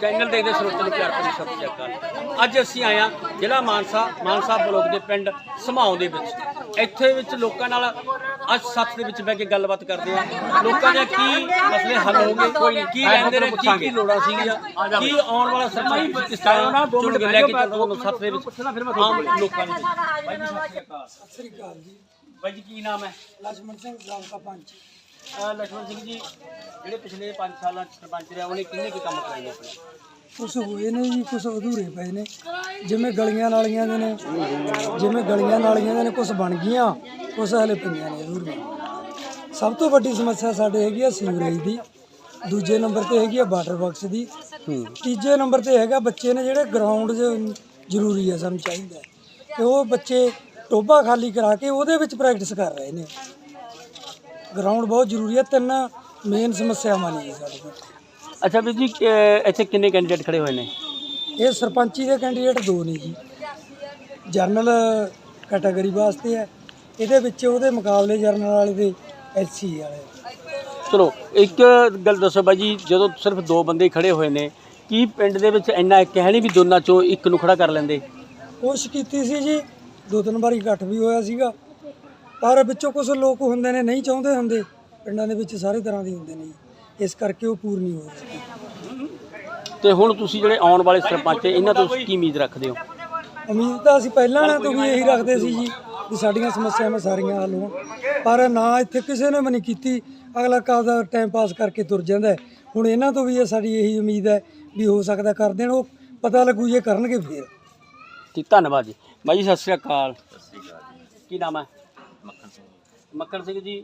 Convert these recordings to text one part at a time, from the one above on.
Channel ਦੇਖਦੇ ਸਰੋਤਾਂ ਨੂੰ ਪਿਆਰ ਭਰੀ ਸਤਿ ਸ਼੍ਰੀ ਅਕਾਲ ਅੱਜ ਅਸੀਂ ਆਏ ਹਾਂ ਜ਼ਿਲ੍ਹਾ ਮਾਨਸਾ ਮਾਨਸਾ ਬਲੋਕ ਦੇ ਪਿੰਡ ਸਮਾਉਂ ਦੇ ਵਿੱਚ। ਇੱਥੇ ਵਿੱਚ ਲੋਕਾਂ ਨਾਲ ਅੱਜ ਸੱਤ ਦੇ ਵਿੱਚ ਬਹਿ ਕੇ ਗੱਲਬਾਤ ਕਰਦੇ ਹਾਂ। ਲੋਕਾਂ ਦੇ ਕੀ ਮਸਲੇ ਹੱਲ ਹੋਣਗੇ ਕੋਈ ਕੀ ਰਹਿੰਦੇ ਨੇ ਕੀ ਕੀ ਲੋੜਾਂ ਸੀਗੀਆਂ ਕੀ ਆਉਣ ਵਾਲਾ ਸਰਕਾਰੀ ਇਸ ਤਰ੍ਹਾਂ ਨਾ ਦੋ ਲੈ ਕੇ ਚੱਲੋ ਸੱਤ ਦੇ ਵਿੱਚ। ਆਮ ਲੋਕਾਂ ਨੂੰ ਸਤਿ ਸ਼੍ਰੀ ਅਕਾਲ ਜੀ। ਬਾਈ ਜੀ ਕੀ ਨਾਮ ਹੈ? ਲਜਮਨ ਸਿੰਘ ਗ੍ਰਾਮ ਦਾ ਪੰਚ ਅਹ ਲక్ష్ਮਣ ਸਿੰਘ ਜੀ ਜਿਹੜੇ ਪਿਛਲੇ 5 ਸਾਲਾਂ ਚ ਸਰਪੰਚ ਰਿਹਾ ਉਹਨੇ ਕਿੰਨੇ ਕੁ ਕੰਮ ਕਰਾਏ ਨੇ ਆਪਣੇ? ਕੁਛ ਹੋਏ ਨੇ ਜੀ ਕੁਛ ਅਧੂਰੇ ਪਏ ਨੇ। ਜਿਵੇਂ ਗਲੀਆਂ ਨਾਲੀਆਂ ਦੇ ਨੇ ਜਿਵੇਂ ਗਲੀਆਂ ਨਾਲੀਆਂ ਦੇ ਨੇ ਕੁਛ ਬਣ ਗਈਆਂ ਕੁਛ ਹਲੇ ਪਈਆਂ ਨੇ ਅਧੂਰੀਆਂ। ਸਭ ਤੋਂ ਵੱਡੀ ਸਮੱਸਿਆ ਸਾਡੇ ਹੈਗੀ ਆ ਸੀਵਰੇਜ ਦੀ। ਦੂਜੇ ਨੰਬਰ ਤੇ ਹੈਗੀ ਆ ਵਾਟਰ ਬਾਕਸ ਦੀ। ਤੀਜੇ ਨੰਬਰ ਤੇ ਹੈਗਾ ਬੱਚੇ ਨੇ ਜਿਹੜੇ ਗਰਾਊਂਡ 'ਚ ਜ਼ਰੂਰੀ ਹੈ ਸਾਨੂੰ ਚਾਹੀਦਾ। ਤੇ ਉਹ ਬੱਚੇ ਟੋਬਾ ਖਾਲੀ ਕਰਾ ਕੇ ਉਹਦੇ ਵਿੱਚ ਪ੍ਰੈਕਟਿਸ ਕਰ ਰਹੇ ਨੇ। ਗਰਾਊਂਡ ਬਹੁਤ ਜ਼ਰੂਰੀ ਹੈ ਤਿੰਨ ਮੇਨ ਸਮੱਸਿਆਵਾਂ ਨੇ ਜੀ ਸਾਡੇ ਕੋਲ। ਅੱਛਾ ਵੀਰ ਜੀ ਇੱਥੇ ਕਿੰਨੇ ਕੈਂਡੀਡੇਟ ਖੜੇ ਹੋਏ ਨੇ? ਇਹ ਸਰਪੰਚੀ ਦੇ ਕੈਂਡੀਡੇਟ ਦੋ ਨੇ ਜੀ। ਜਰਨਲ ਕੈਟਾਗਰੀ ਵਾਸਤੇ ਹੈ। ਇਹਦੇ ਵਿੱਚ ਉਹਦੇ ਮੁਕਾਬਲੇ ਜਰਨਲ ਵਾਲੇ ਦੇ ਐਸਸੀ ਵਾਲੇ। ਚਲੋ ਇੱਕ ਗੱਲ ਦੱਸੋ ਬਾਈ ਜੀ ਜਦੋਂ ਸਿਰਫ ਦੋ ਬੰਦੇ ਹੀ ਖੜੇ ਹੋਏ ਨੇ ਕੀ ਪਿੰਡ ਦੇ ਵਿੱਚ ਇੰਨਾ ਇੱਕ ਹੈ ਨਹੀਂ ਵੀ ਦੋਨਾਂ ਚੋਂ ਇੱਕ ਨੂੰ ਖੜਾ ਕਰ ਲੈਂਦੇ? ਕੋਸ਼ਿਸ਼ ਕੀਤੀ ਸੀ ਜੀ ਦੋ ਤਿੰਨ ਵਾਰੀ ਇਕੱਠ ਵੀ ਹੋਇਆ ਸੀਗਾ। ਪਰ ਵਿੱਚੋਂ ਕੁਝ ਲੋਕ ਹੁੰਦੇ ਨੇ ਨਹੀਂ ਚਾਹੁੰਦੇ ਹੁੰਦੇ ਪਿੰਡਾਂ ਦੇ ਵਿੱਚ ਸਾਰੇ ਤਰ੍ਹਾਂ ਦੇ ਹੁੰਦੇ ਨੇ। ਜੀ ਇਸ ਕਰਕੇ ਉਹ ਪੂਰ ਨਹੀਂ ਹੋ ਰਹੀ ਤੇ ਹੁਣ ਤੁਸੀਂ ਜਿਹੜੇ ਆਉਣ ਵਾਲੇ ਸਰਪੰਚ ਹੈ, ਇਹਨਾਂ ਤੋਂ ਤੁਸੀਂ ਕੀ ਉਮੀਦ ਰੱਖਦੇ ਹੋ? ਉਮੀਦ ਤਾਂ ਅਸੀਂ ਪਹਿਲਾਂ ਨਾਲ ਤੋਂ ਵੀ ਇਹੀ ਰੱਖਦੇ ਸੀ ਜੀ ਵੀ ਸਾਡੀਆਂ ਸਮੱਸਿਆਵਾਂ ਸਾਰੀਆਂ ਹੱਲ ਹੋਣ। ਪਰ ਨਾ ਇੱਥੇ ਕਿਸੇ ਨੇ ਵੀ ਨਹੀਂ ਕੀਤੀ। ਅਗਲਾ ਕਾਹਦਾ ਟਾਈਮ ਪਾਸ ਕਰਕੇ ਤੁਰ ਜਾਂਦਾ ਹੈ। ਹੁਣ ਇਹਨਾਂ ਤੋਂ ਵੀ ਇਹ ਸਾਡੀ ਇਹੀ ਉਮੀਦ ਹੈ ਵੀ ਹੋ ਸਕਦਾ ਕਰ ਦੇਣ ਉਹ ਪਤਾ ਲੱਗੂ ਜੇ ਕਰਨਗੇ ਫੇਰ। ਠੀਕ ਧੰਨਵਾਦ ਜੀ। ਬਾਈ ਜੀ ਸਤਿ ਸ਼੍ਰੀ ਅਕਾਲ। ਕੀ ਨਾਮ ਹੈ? ਮੱਕੜ ਸਿੰਘ ਜੀ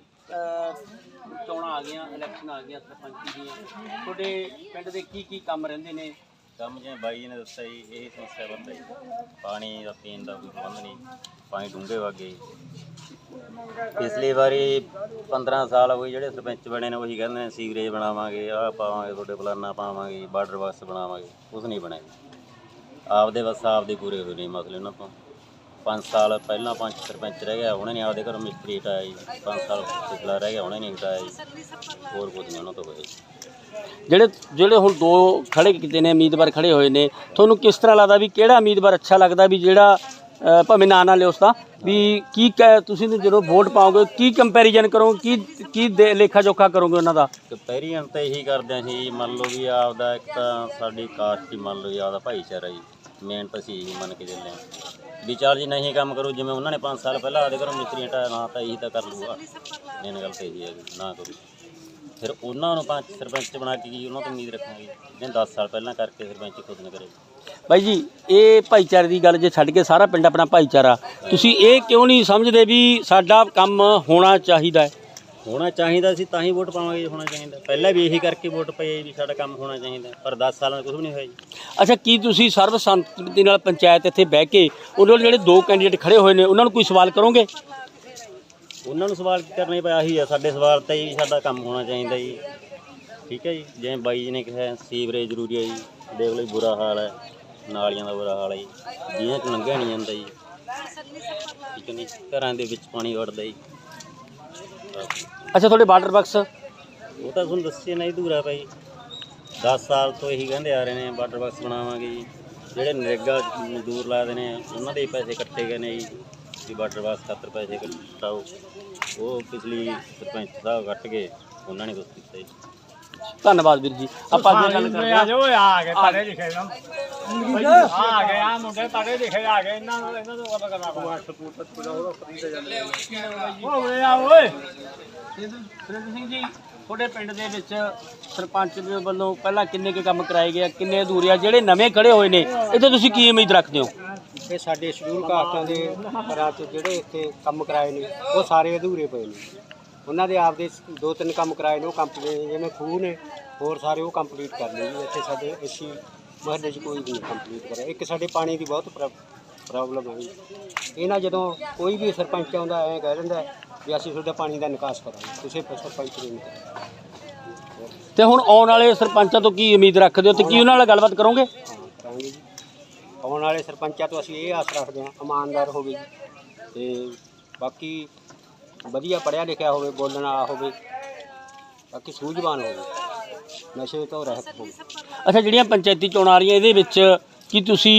ਚੋਣਾਂ ਆ ਗਈਆਂ ਇਲੈਕਸ਼ਨ ਆ ਗਈਆਂ, ਸਰਪੰਚੀ ਦੀਆਂ। ਤੁਹਾਡੇ ਪਿੰਡ ਦੇ ਕੀ ਕੀ ਕੰਮ ਰਹਿੰਦੇ ਨੇ? ਕੰਮ ਜਿਵੇਂ ਬਾਈ ਜੀ ਨੇ ਦੱਸਿਆ ਜੀ, ਇਹ ਸਮੱਸਿਆ ਬੰਦਾ ਜੀ। ਪਾਣੀ ਦਾ ਪੀਣ ਦਾ ਕੋਈ ਪ੍ਰਬੰਧ ਨਹੀਂ, ਪਾਣੀ ਡੂੰਘੇ ਵਾਗੇ ਪਿਛਲੀ ਵਾਰੀ 15 ਸਾਲ ਹੋਏ ਜਿਹੜੇ ਸਰਪੰਚ ਬਣੇ ਨੇ, ਉਹੀ ਕਹਿੰਦੇ ਨੇ, ਸੀਵਰੇਜ ਬਣਾਵਾਂਗੇ, ਆਹ ਪਾਵਾਂਗੇ, ਤੁਹਾਡੇ ਪਲਾਨਾ ਪਾਵਾਂਗੇ, ਬਾਰਡਰ ਬਾਕਸ ਬਣਾਵਾਂਗੇ, ਕੁਛ ਨਹੀਂ ਬਣਿਆ ਜੀ। ਆਪਦੇ ਬਸ, ਆਪਦੇ ਪੂਰੇ ਹੋਏ ਨਹੀਂ ਮਸਲੇ ਉਹਨਾਂ ਤੋਂ। 5 ਸਾਲ ਪਹਿਲਾਂ ਪੰਜ ਸਰਪੰਚ ਰਹਿ ਗਿਆ ਉਹਨੇ ਨਹੀਂ ਆਪਦੇ ਘਰੋਂ ਮਿਸਤਰੀ ਹਟਾਇਆ ਜੀ। 5 ਸਾਲ ਪਿਛਲਾ ਰਹਿ ਗਿਆ ਉਹਨੇ ਨਹੀਂ ਹਟਾਇਆ ਜੀ। ਹੋਰ ਕੁਝ ਨਹੀਂ ਉਹਨਾਂ ਤੋਂ ਹੋਇਆ ਜੀ। ਜਿਹੜੇ ਜਿਹੜੇ ਹੁਣ ਦੋ ਖੜੇ ਕੀਤੇ ਨੇ ਉਮੀਦਵਾਰ ਖੜੇ ਹੋਏ ਨੇ ਤੁਹਾਨੂੰ ਕਿਸ ਤਰ੍ਹਾਂ ਲੱਗਦਾ ਵੀ ਕਿਹੜਾ ਉਮੀਦਵਾਰ ਅੱਛਾ ਲੱਗਦਾ ਵੀ ਜਿਹੜਾ ਅ, ਭਾਵੇਂ ਨਾਂ ਨਾ ਲਿਓ ਉਸਦਾ ਵੀ ਕੀ ਕਹਿ- ਤੁਸੀਂ ਜਦੋਂ ਵੋਟ ਪਾਓਗੇ ਕੀ ਕੰਪੈਰੀਜ਼ਨ ਕਰੋਗੇ ਕੀ ਕੀ ਦੇ- ਲੇਖਾ ਜੋਖਾ ਕਰੋਗੇ ਉਹਨਾਂ ਦਾ? ਕੰਪੈਰੀਜ਼ਨ ਤਾਂ ਇਹੀ ਕਰਦੇ ਹਾਂ ਜੀ ਮੰਨ ਲਓ ਵੀ ਆਪਦਾ ਇੱਕ ਤਾਂ ਸਾਡੀ ਕਾਸਟ ਹੀ ਮੰਨ ਲਓ ਜੀ ਆਪਦਾ ਭਾਈਚਾਰਾ ਜੀ। ਮੇਨ ਤਾਂ ਅਸੀਂ ਇਹੀ ਮੰਨ ਕੇ ਚੱਲੇ ਹਾਂ। ਵੀ ਚੱਲ ਜੀ ਨਹੀਂ ਕੰਮ ਕਰੂ, ਜਿਵੇਂ ਉਹਨਾਂ ਨੇ 5 ਸਾਲ ਪਹਿਲਾਂ ਆਪਦੇ ਘਰੋਂ ਮਿਸਤਰੀ ਹਟਾਇਆ ਨਾ ਤਾਂ ਇਹੀ ਤਾਂ ਕਰ ਲੂਗਾ ਮੇਨ ਗੱਲ ਤਾਂ ਇਹੀ ਹੈ ਵੀ ਨਾ ਕਰੂ। ਫਿਰ ਉਹਨਾਂ ਨੂੰ ਪੰਜ ਸਰਪੰਚ ਬਣਾ ਕੇ ਕੀ ਉਹਨਾਂ ਤੋਂ ਉਮੀਦ ਰੱਖਾਂਗੇ। ਜਿਹਨੇ 10 ਸਾਲ ਪਹਿਲਾਂ ਕਰਕੇ ਸਰਪੰਚ ਖੁਦ ਨਾ ਕਰੇ। ਬਾਈ ਜੀ, ਇਹ ਭਾਈਚਾਰੇ ਦੀ ਗੱਲ ਜੇ ਛੱਡ ਕੇ ਸਾਰਾ ਪਿੰਡ ਆਪਣਾ ਭਾਈਚਾਰਾ, ਤੁਸੀਂ ਇਹ ਕਿਉਂ ਨਹੀਂ ਸਮਝਦੇ ਵੀ ਸਾਡਾ ਕੰਮ ਹੋਣਾ ਚਾਹੀਦਾ ਹੈ? ਹੋਣਾ ਚਾਹੀਦਾ ਸੀ ਤਾਂ ਹੀ ਵੋਟ ਪਾਵਾਂਗੇ ਜੀ ਹੋਣਾ ਚਾਹੀਦਾ। ਪਹਿਲਾਂ ਵੀ ਇਹੀ ਕਰਕੇ ਵੋਟ ਪਈ ਵੀ ਸਾਡਾ ਕੰਮ ਹੋਣਾ ਚਾਹੀਦਾ। ਪਰ 10 ਸਾਲਾਂ ਦਾ ਕੁਝ ਵੀ ਨਹੀਂ ਹੋਇਆ ਜੀ। ਅੱਛਾ ਕੀ ਤੁਸੀਂ ਸਰਬਸੰਮਤੀ ਨਾਲ ਪੰਚਾਇਤ ਇੱਥੇ ਬਹਿ ਕੇ ਉਹਨਾਂ ਜਿਹੜੇ ਦੋ ਕੈਂਡੀਡੇਟ ਖੜੇ ਹੋਏ ਨੇ ਉਹਨਾਂ ਨੂੰ ਕੋਈ ਸਵਾਲ ਕਰੋਗੇ? ਉਹਨਾਂ ਨੂੰ ਸਵਾਲ ਕਰਨੇ ਪਿਆ ਆਹੀ ਆ ਸਾਡੇ ਸਵਾਲ ਤਾਂ ਜੀ ਸਾਡਾ ਕੰਮ ਹੋਣਾ ਚਾਹੀਦਾ ਜੀ। ਠੀਕ ਹੈ ਜੀ ਜਿਵੇਂ ਬਾਈ ਜੀ ਨੇ ਕਿਹਾ ਸੀਵਰੇਜ ਜ਼ਰੂਰੀ ਹੈ ਜੀ ਦੇਖ ਲਓ ਜੀ ਬੁਰਾ ਹਾਲ ਹੈ ਨਾਲੀਆਂ ਦਾ ਬੁਰਾ ਹਾਲ ਹੈ ਜੀ। ਜਿਹਨਾਂ ਚ ਲੰਘਿਆ ਨਹੀਂ ਜਾਂਦਾ ਜੀ। ਠੀਕ ਹੈ ਨਹੀਂ ਘਰਾਂ ਦੇ ਵਿੱਚ ਪਾਣੀ ਵੜਦਾ ਜੀ। ਅੱਛਾ, ਤੁਹਾਡੇ ਵਾਟਰ ਬਕਸ ਉਹ ਤਾਂ ਤੁਹਾਨੂੰ ਦੱਸਿਆ ਨਹੀਂ ਦੂਰਾ ਭਾਈ। 10 ਸਾਲ ਤੋਂ ਇਹੀ ਕਹਿੰਦੇ ਆ ਰਹੇ ਨੇ ਵਾਟਰ ਬਾਕਸ ਬਣਾਵਾਂਗੇ ਜੀ। ਜਿਹੜੇ ਨਰੇਗਾ ਮਜ਼ਦੂਰ ਲਾਦੇ ਨੇ, ਉਹਨਾਂ ਦੇ ਹੀ ਪੈਸੇ ਕੱਟੇ ਗਏ ਨੇ ਜੀ। ਵੀ ਵਾਟਰ ਬਾਕਸ ਖਾਤਰ ਪੈਸੇ ਕਟਾਓ ਉਹ ਪਿਛਲੀ ਸਰਪੰਚ ਸਾਹਿਬ ਕੱਟ ਗਏ, ਉਹਨਾਂ ਨੇ ਕੁਛ ਕੀਤਾ ਜੀ। ਧੰਨਵਾਦ ਵੀਰ ਜੀ। ਆਪਾਂ ਅੱਗੇ ਗੱਲ ਕਰਦੇ ਹਾਂ। ਜੋ ਆ ਗਏ ਪੜੇ ਲਿਖੇ ਨਾ। ਆ ਗਏ ਆ ਮੁੰਡੇ ਪੜੇ ਲਿਖੇ ਆ ਗਏ ਇਹਨਾਂ ਨੂੰ ਇਹਨਾਂ ਤੋਂ ਪਤਾ ਕਰਨਾ ਪਾ ਓਏ ਆ ਓਏ। ਸੁਰਿੰਦਰ ਸਿੰਘ ਜੀ ਤੁਹਾਡੇ ਪਿੰਡ ਦੇ ਵਿੱਚ ਸਰਪੰਚ ਦੇ ਵੱਲੋਂ ਪਹਿਲਾਂ ਕਿੰਨੇ ਕੁ ਕੰਮ ਕਰਾਏ ਗਏ ਆ, ਕਿੰਨੇ ਅਧੂਰੇ ਆ? ਜਿਹੜੇ ਨਵੇਂ ਖੜੇ ਹੋਏ ਨੇ ਇੱਥੇ ਤੁਸੀਂ ਕੀ ਉਮੀਦ ਰੱਖਦੇ ਹੋ? ਇਹ ਸਾਡੇ ਸ਼ਡਿਊਲ ਕਾਸਟਾਂ ਦੇ ਘਰਾਂ 'ਚ ਜਿਹੜੇ ਇੱਥੇ ਕੰਮ ਕਰਾਏ ਨੇ ਉਹ ਸਾਰੇ ਅਧੂਰੇ ਪਏ ਨੇ। ਉਹਨਾਂ ਦੇ ਆਪਦੇ ਦੋ ਤਿੰਨ ਕੰਮ ਕਰਾਏ ਨੇ ਉਹ ਕੰਪਲੀਟ ਜਿਵੇਂ ਖੂਹ ਨੇ ਹੋਰ ਸਾਰੇ ਉਹ ਕੰਪਲੀਟ ਕਰ ਲਏ ਜੀ। ਇੱਥੇ ਸਾਡੇ ਏਸੀ ਮਹੱਲੇ 'ਚ ਕੋਈ ਨਹੀਂ ਕੰਪਲੀਟ ਕਰਿਆ। ਇੱਕ ਸਾਡੇ ਪਾਣੀ ਦੀ ਬਹੁਤ ਪ੍ਰੋਬਲਮ ਹੈ ਇਹਨਾਂ ਜਦੋਂ ਕੋਈ ਵੀ ਸਰਪੰਚ ਆਉਂਦਾ ਐਂ ਕਹਿ ਦਿੰਦਾ ਵੀ ਅਸੀਂ ਤੁਹਾਡਾ ਪਾਣੀ ਦਾ ਨਿਕਾਸ ਕਰਾਂਗੇ। ਤੁਸੀਂ ਸਰਪੰਚ ਨਹੀਂ ਤੇ ਹੁਣ ਆਉਣ ਵਾਲੇ ਸਰਪੰਚਾਂ ਤੋਂ ਕੀ ਉਮੀਦ ਰੱਖਦੇ ਹੋ ਤੇ ਕੀ ਉਹਨਾਂ ਨਾਲ ਗੱਲਬਾਤ ਕਰੋਗੇ? ਕਰਾਂਗੇ ਜੀ। ਆਉਣ ਵਾਲੇ ਸਰਪੰਚਾਂ ਤੋਂ ਅਸੀਂ ਇਹ ਆਸ ਰੱਖਦੇ ਹਾਂ ਇਮਾਨਦਾਰ ਹੋਵੇ ਜੀ। ਤੇ ਬਾਕੀ ਵਧੀਆ ਪੜ੍ਹਿਆ ਲਿਖਿਆ ਹੋਵੇ ਬੋਲਣ ਵਾਲਾ ਹੋਵੇ ਬਾਕੀ ਸੂਝਵਾਨ ਹੋਵੇ। ਨਸ਼ੇ ਤੋਂ ਰਹਿਤ ਹੋਵੇ। ਅੱਛਾ ਜਿਹੜੀਆਂ ਪੰਚਾਇਤੀ ਚੋਣਾਂ ਆ ਰਹੀਆਂ ਇਹਦੇ ਵਿੱਚ ਕੀ ਤੁਸੀਂ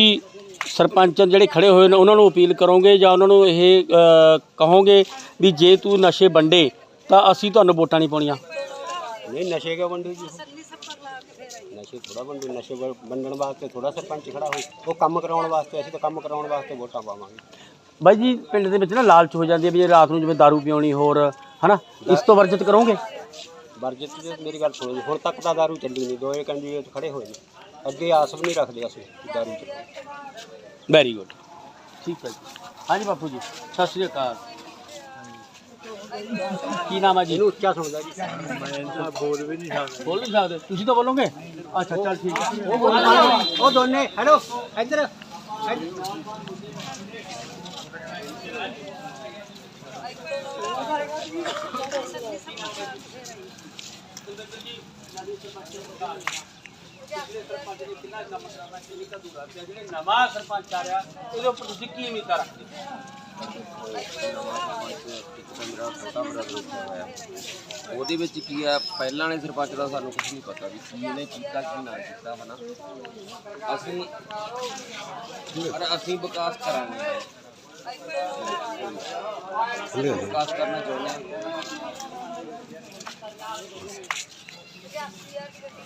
ਸਰਪੰਚ ਜਿਹੜੇ ਖੜੇ ਹੋਏ ਨੇ ਉਹਨਾਂ ਨੂੰ ਅਪੀਲ ਕਰੋਗੇ ਜਾਂ ਉਹਨਾਂ ਨੂੰ ਇਹ ਅ, ਕਹੋਗੇ ਵੀ ਜੇ ਤੂੰ ਨਸ਼ੇ ਵੰਡੇ ਤਾਂ ਅਸੀਂ ਤੁਹਾਨੂੰ ਵੋਟਾਂ ਨਹੀਂ ਪਾਉਣੀਆਂ? ਨਹੀਂ ਨਸ਼ੇ ਕਿਉਂ ਵੰਡੂ ਜੀ? ਨਸ਼ੇ ਥੋੜਾ ਵੰਡੂ ਨਸ਼ੇ ਵ- ਵੰਡਣ ਵਾਸਤੇ ਥੋੜਾ ਸਰਪੰਚ ਖੜਾ ਹੋ ਉਹ ਕੰਮ ਕਰਾਉਣ ਵਾਸਤੇ ਅਸੀਂ ਤਾਂ ਕੰਮ ਕਰਾਉਣ ਵਾਸਤੇ ਵੋਟਾਂ ਪਾਵਾਂਗੇ। ਬਾਈ ਜੀ ਪਿੰਡ ਦੇ ਵਿੱਚ ਨਾ ਲਾਲਚ ਹੋ ਜਾਂਦੀ ਹੈ ਵੀ ਜੇ ਰਾਤ ਨੂੰ ਜਿਵੇਂ दारू ਪੀਉਣੀ ਹੋਰ ਹਨਾ? ਇਸ ਤੋਂ ਵਰਜਿਤ ਕਰੋਗੇ? ਵਰਜਿਤ ਜੀ ਮੇਰੀ ਗੱਲ ਸੁਣੋ ਜੀ ਹੁਣ ਤੱਕ ਤਾਂ ਦਾਰੂ ਚੱਲੀ ਨਹੀਂ ਦੋਏ ਕੈਂਡੀਡੇਟ ਖੜੇ ਹੋਏ ਨੇ। ਅੱਗੇ ਆਸ ਵੀ ਨਹੀਂ ਰੱਖਦੇ ਅਸੀਂ ਦਾਰੂ ਚੱਲੇ ਵੈਰੀ ਗੁੱਡ ਠੀਕ ਹੈ ਜੀ। ਹਾਂਜੀ ਬਾਪੂ ਜੀ ਸਤਿ ਸ਼੍ਰੀ ਅਕਾਲ। ਕੀ ਨਾਮ ਹੈ ਜੀ? ਇਹਨੂੰ ਉੱਚਾ ਸੁਣਦਾ ਜੀ। ਬੋਲ ਨਹੀਂ ਸਕਦੇ। ਤੁਸੀਂ ਤਾਂ ਬੋਲੋਗੇ? ਅੱਛਾ ਚੱਲ ਠੀਕ ਹੈ। ਉਹ ਦੋਨੇ ਹੈਲੋ ਇੱਧਰ। ਜਿਹੜੇ ਨਵਾਂ ਸਰਪੰਚ ਆ ਰਿਹਾ ਉਹਦੇ ਉੱਪਰ ਤੁਸੀਂ ਕੀ ਉਮੀਦਾਂ ਰੱਖਦੇ ਉਹਦੇ ਵਿੱਚ ਕੀ ਹੈ ਪਹਿਲਾਂ ਵਾਲੇ ਸਰਪੰਚ ਦਾ ਸਾਨੂੰ ਕੁਝ ਨਹੀਂ ਪਤਾ ਵੀ ਕੀ ਇਹਨੇ ਕੀਤਾ, ਕੀ ਨਾ ਕੀਤਾ, ਹਨਾ? ਅਸੀਂ ਪਰ ਅਸੀਂ ਵਿਕਾਸ ਕਰਾਂਗੇ। ਵਿਕਾਸ ਕਰਨਾ ਚਾਹੁੰਦੇ ਹਾਂ।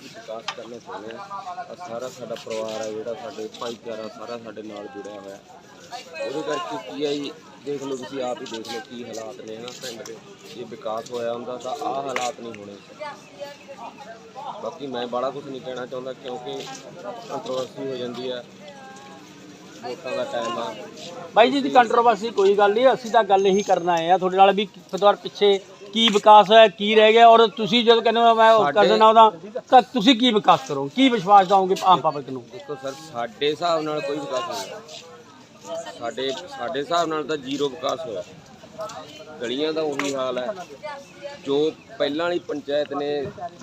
ਵਿਕਾਸ ਕਰਨਾ ਚਾਹੁੰਦੇ ਹਾਂ। ਸਾਰਾ ਸਾਡਾ ਪਰਿਵਾਰ ਆ ਜਿਹੜਾ ਸਾਡੇ ਭਾਈਚਾਰਾ ਸਾਰਾ ਸਾਡੇ ਨਾਲ ਜੁੜਿਆ ਹੋਇਆ। ਉਹਦੇ ਕਰਕੇ ਕੀ ਜੀ ਦੇਖ ਲਓ ਤੁਸੀਂ ਆਪ ਹੀ ਦੇਖ ਲਓ ਕੀ ਹਾਲਾਤ ਨੇ ਨਾ ਪਿੰਡ ਦੇ। ਜੇ ਵਿਕਾਸ ਹੋਇਆ ਹੁੰਦਾ ਤਾਂ ਆਹ ਹਾਲਾਤ ਨਹੀਂ ਹੋਣੇ। ਬਾਕੀ ਮੈਂ ਬੜਾ ਕੁਝ ਨਹੀਂ ਕਹਿਣਾ ਚਾਹੁੰਦਾ ਕਿਉਂਕਿ ਕੰਟਰੋਵਰਸੀ ਹੋ ਜਾਂਦੀ ਹੈ ਵੋਟਾਂ ਦਾ ਟਾਈਮ ਆ। ਬਾਈ ਜੀ ਦੀ ਕੰਟਰੋਵਰਸੀ ਕੋਈ ਗੱਲ ਨਹੀਂ ਅਸੀਂ ਤਾਂ ਗੱਲ ਇਹੀ ਕਰਨ ਆਏ ਆ ਤੁਹਾਡੇ ਨਾਲ ਵੀ ਫਤਵਾਰ ਪਿੱਛੇ ਕੀ ਵਿਕਾਸ ਹੋਇਆ ਕੀ ਰਹਿ ਗਿਆ ਔਰ ਤੁਸੀਂ ਜਦੋਂ ਕਹਿੰਦੇ ਹੋ ਮੈਂ ਉਹ ਕਰ ਦੇਣਾ ਉਹਦਾ ਤਾਂ ਤੁਸੀਂ ਕੀ ਵਿਕਾਸ ਕਰੋ ਕੀ ਵਿਸ਼ਵਾਸ ਦਿਓਗੇ ਆਮ ਪਬਲਿਕ ਨੂੰ? ਦੇਖੋ ਸਰ ਸਾਡੇ ਹਿਸਾਬ ਨਾਲ ਕੋਈ ਵਿਕਾਸ ਨਹੀਂ ਸਾਡੇ ਸਾਡੇ ਹਿਸਾਬ ਨਾਲ ਤਾਂ ਜ਼ੀਰੋ ਵਿਕਾਸ ਹੋਇਆ। ਗਲੀਆਂ ਦਾ ਉਹੀ ਹਾਲ ਹੈ। ਜੋ ਪਹਿਲਾਂ ਵਾਲੀ ਪੰਚਾਇਤ ਨੇ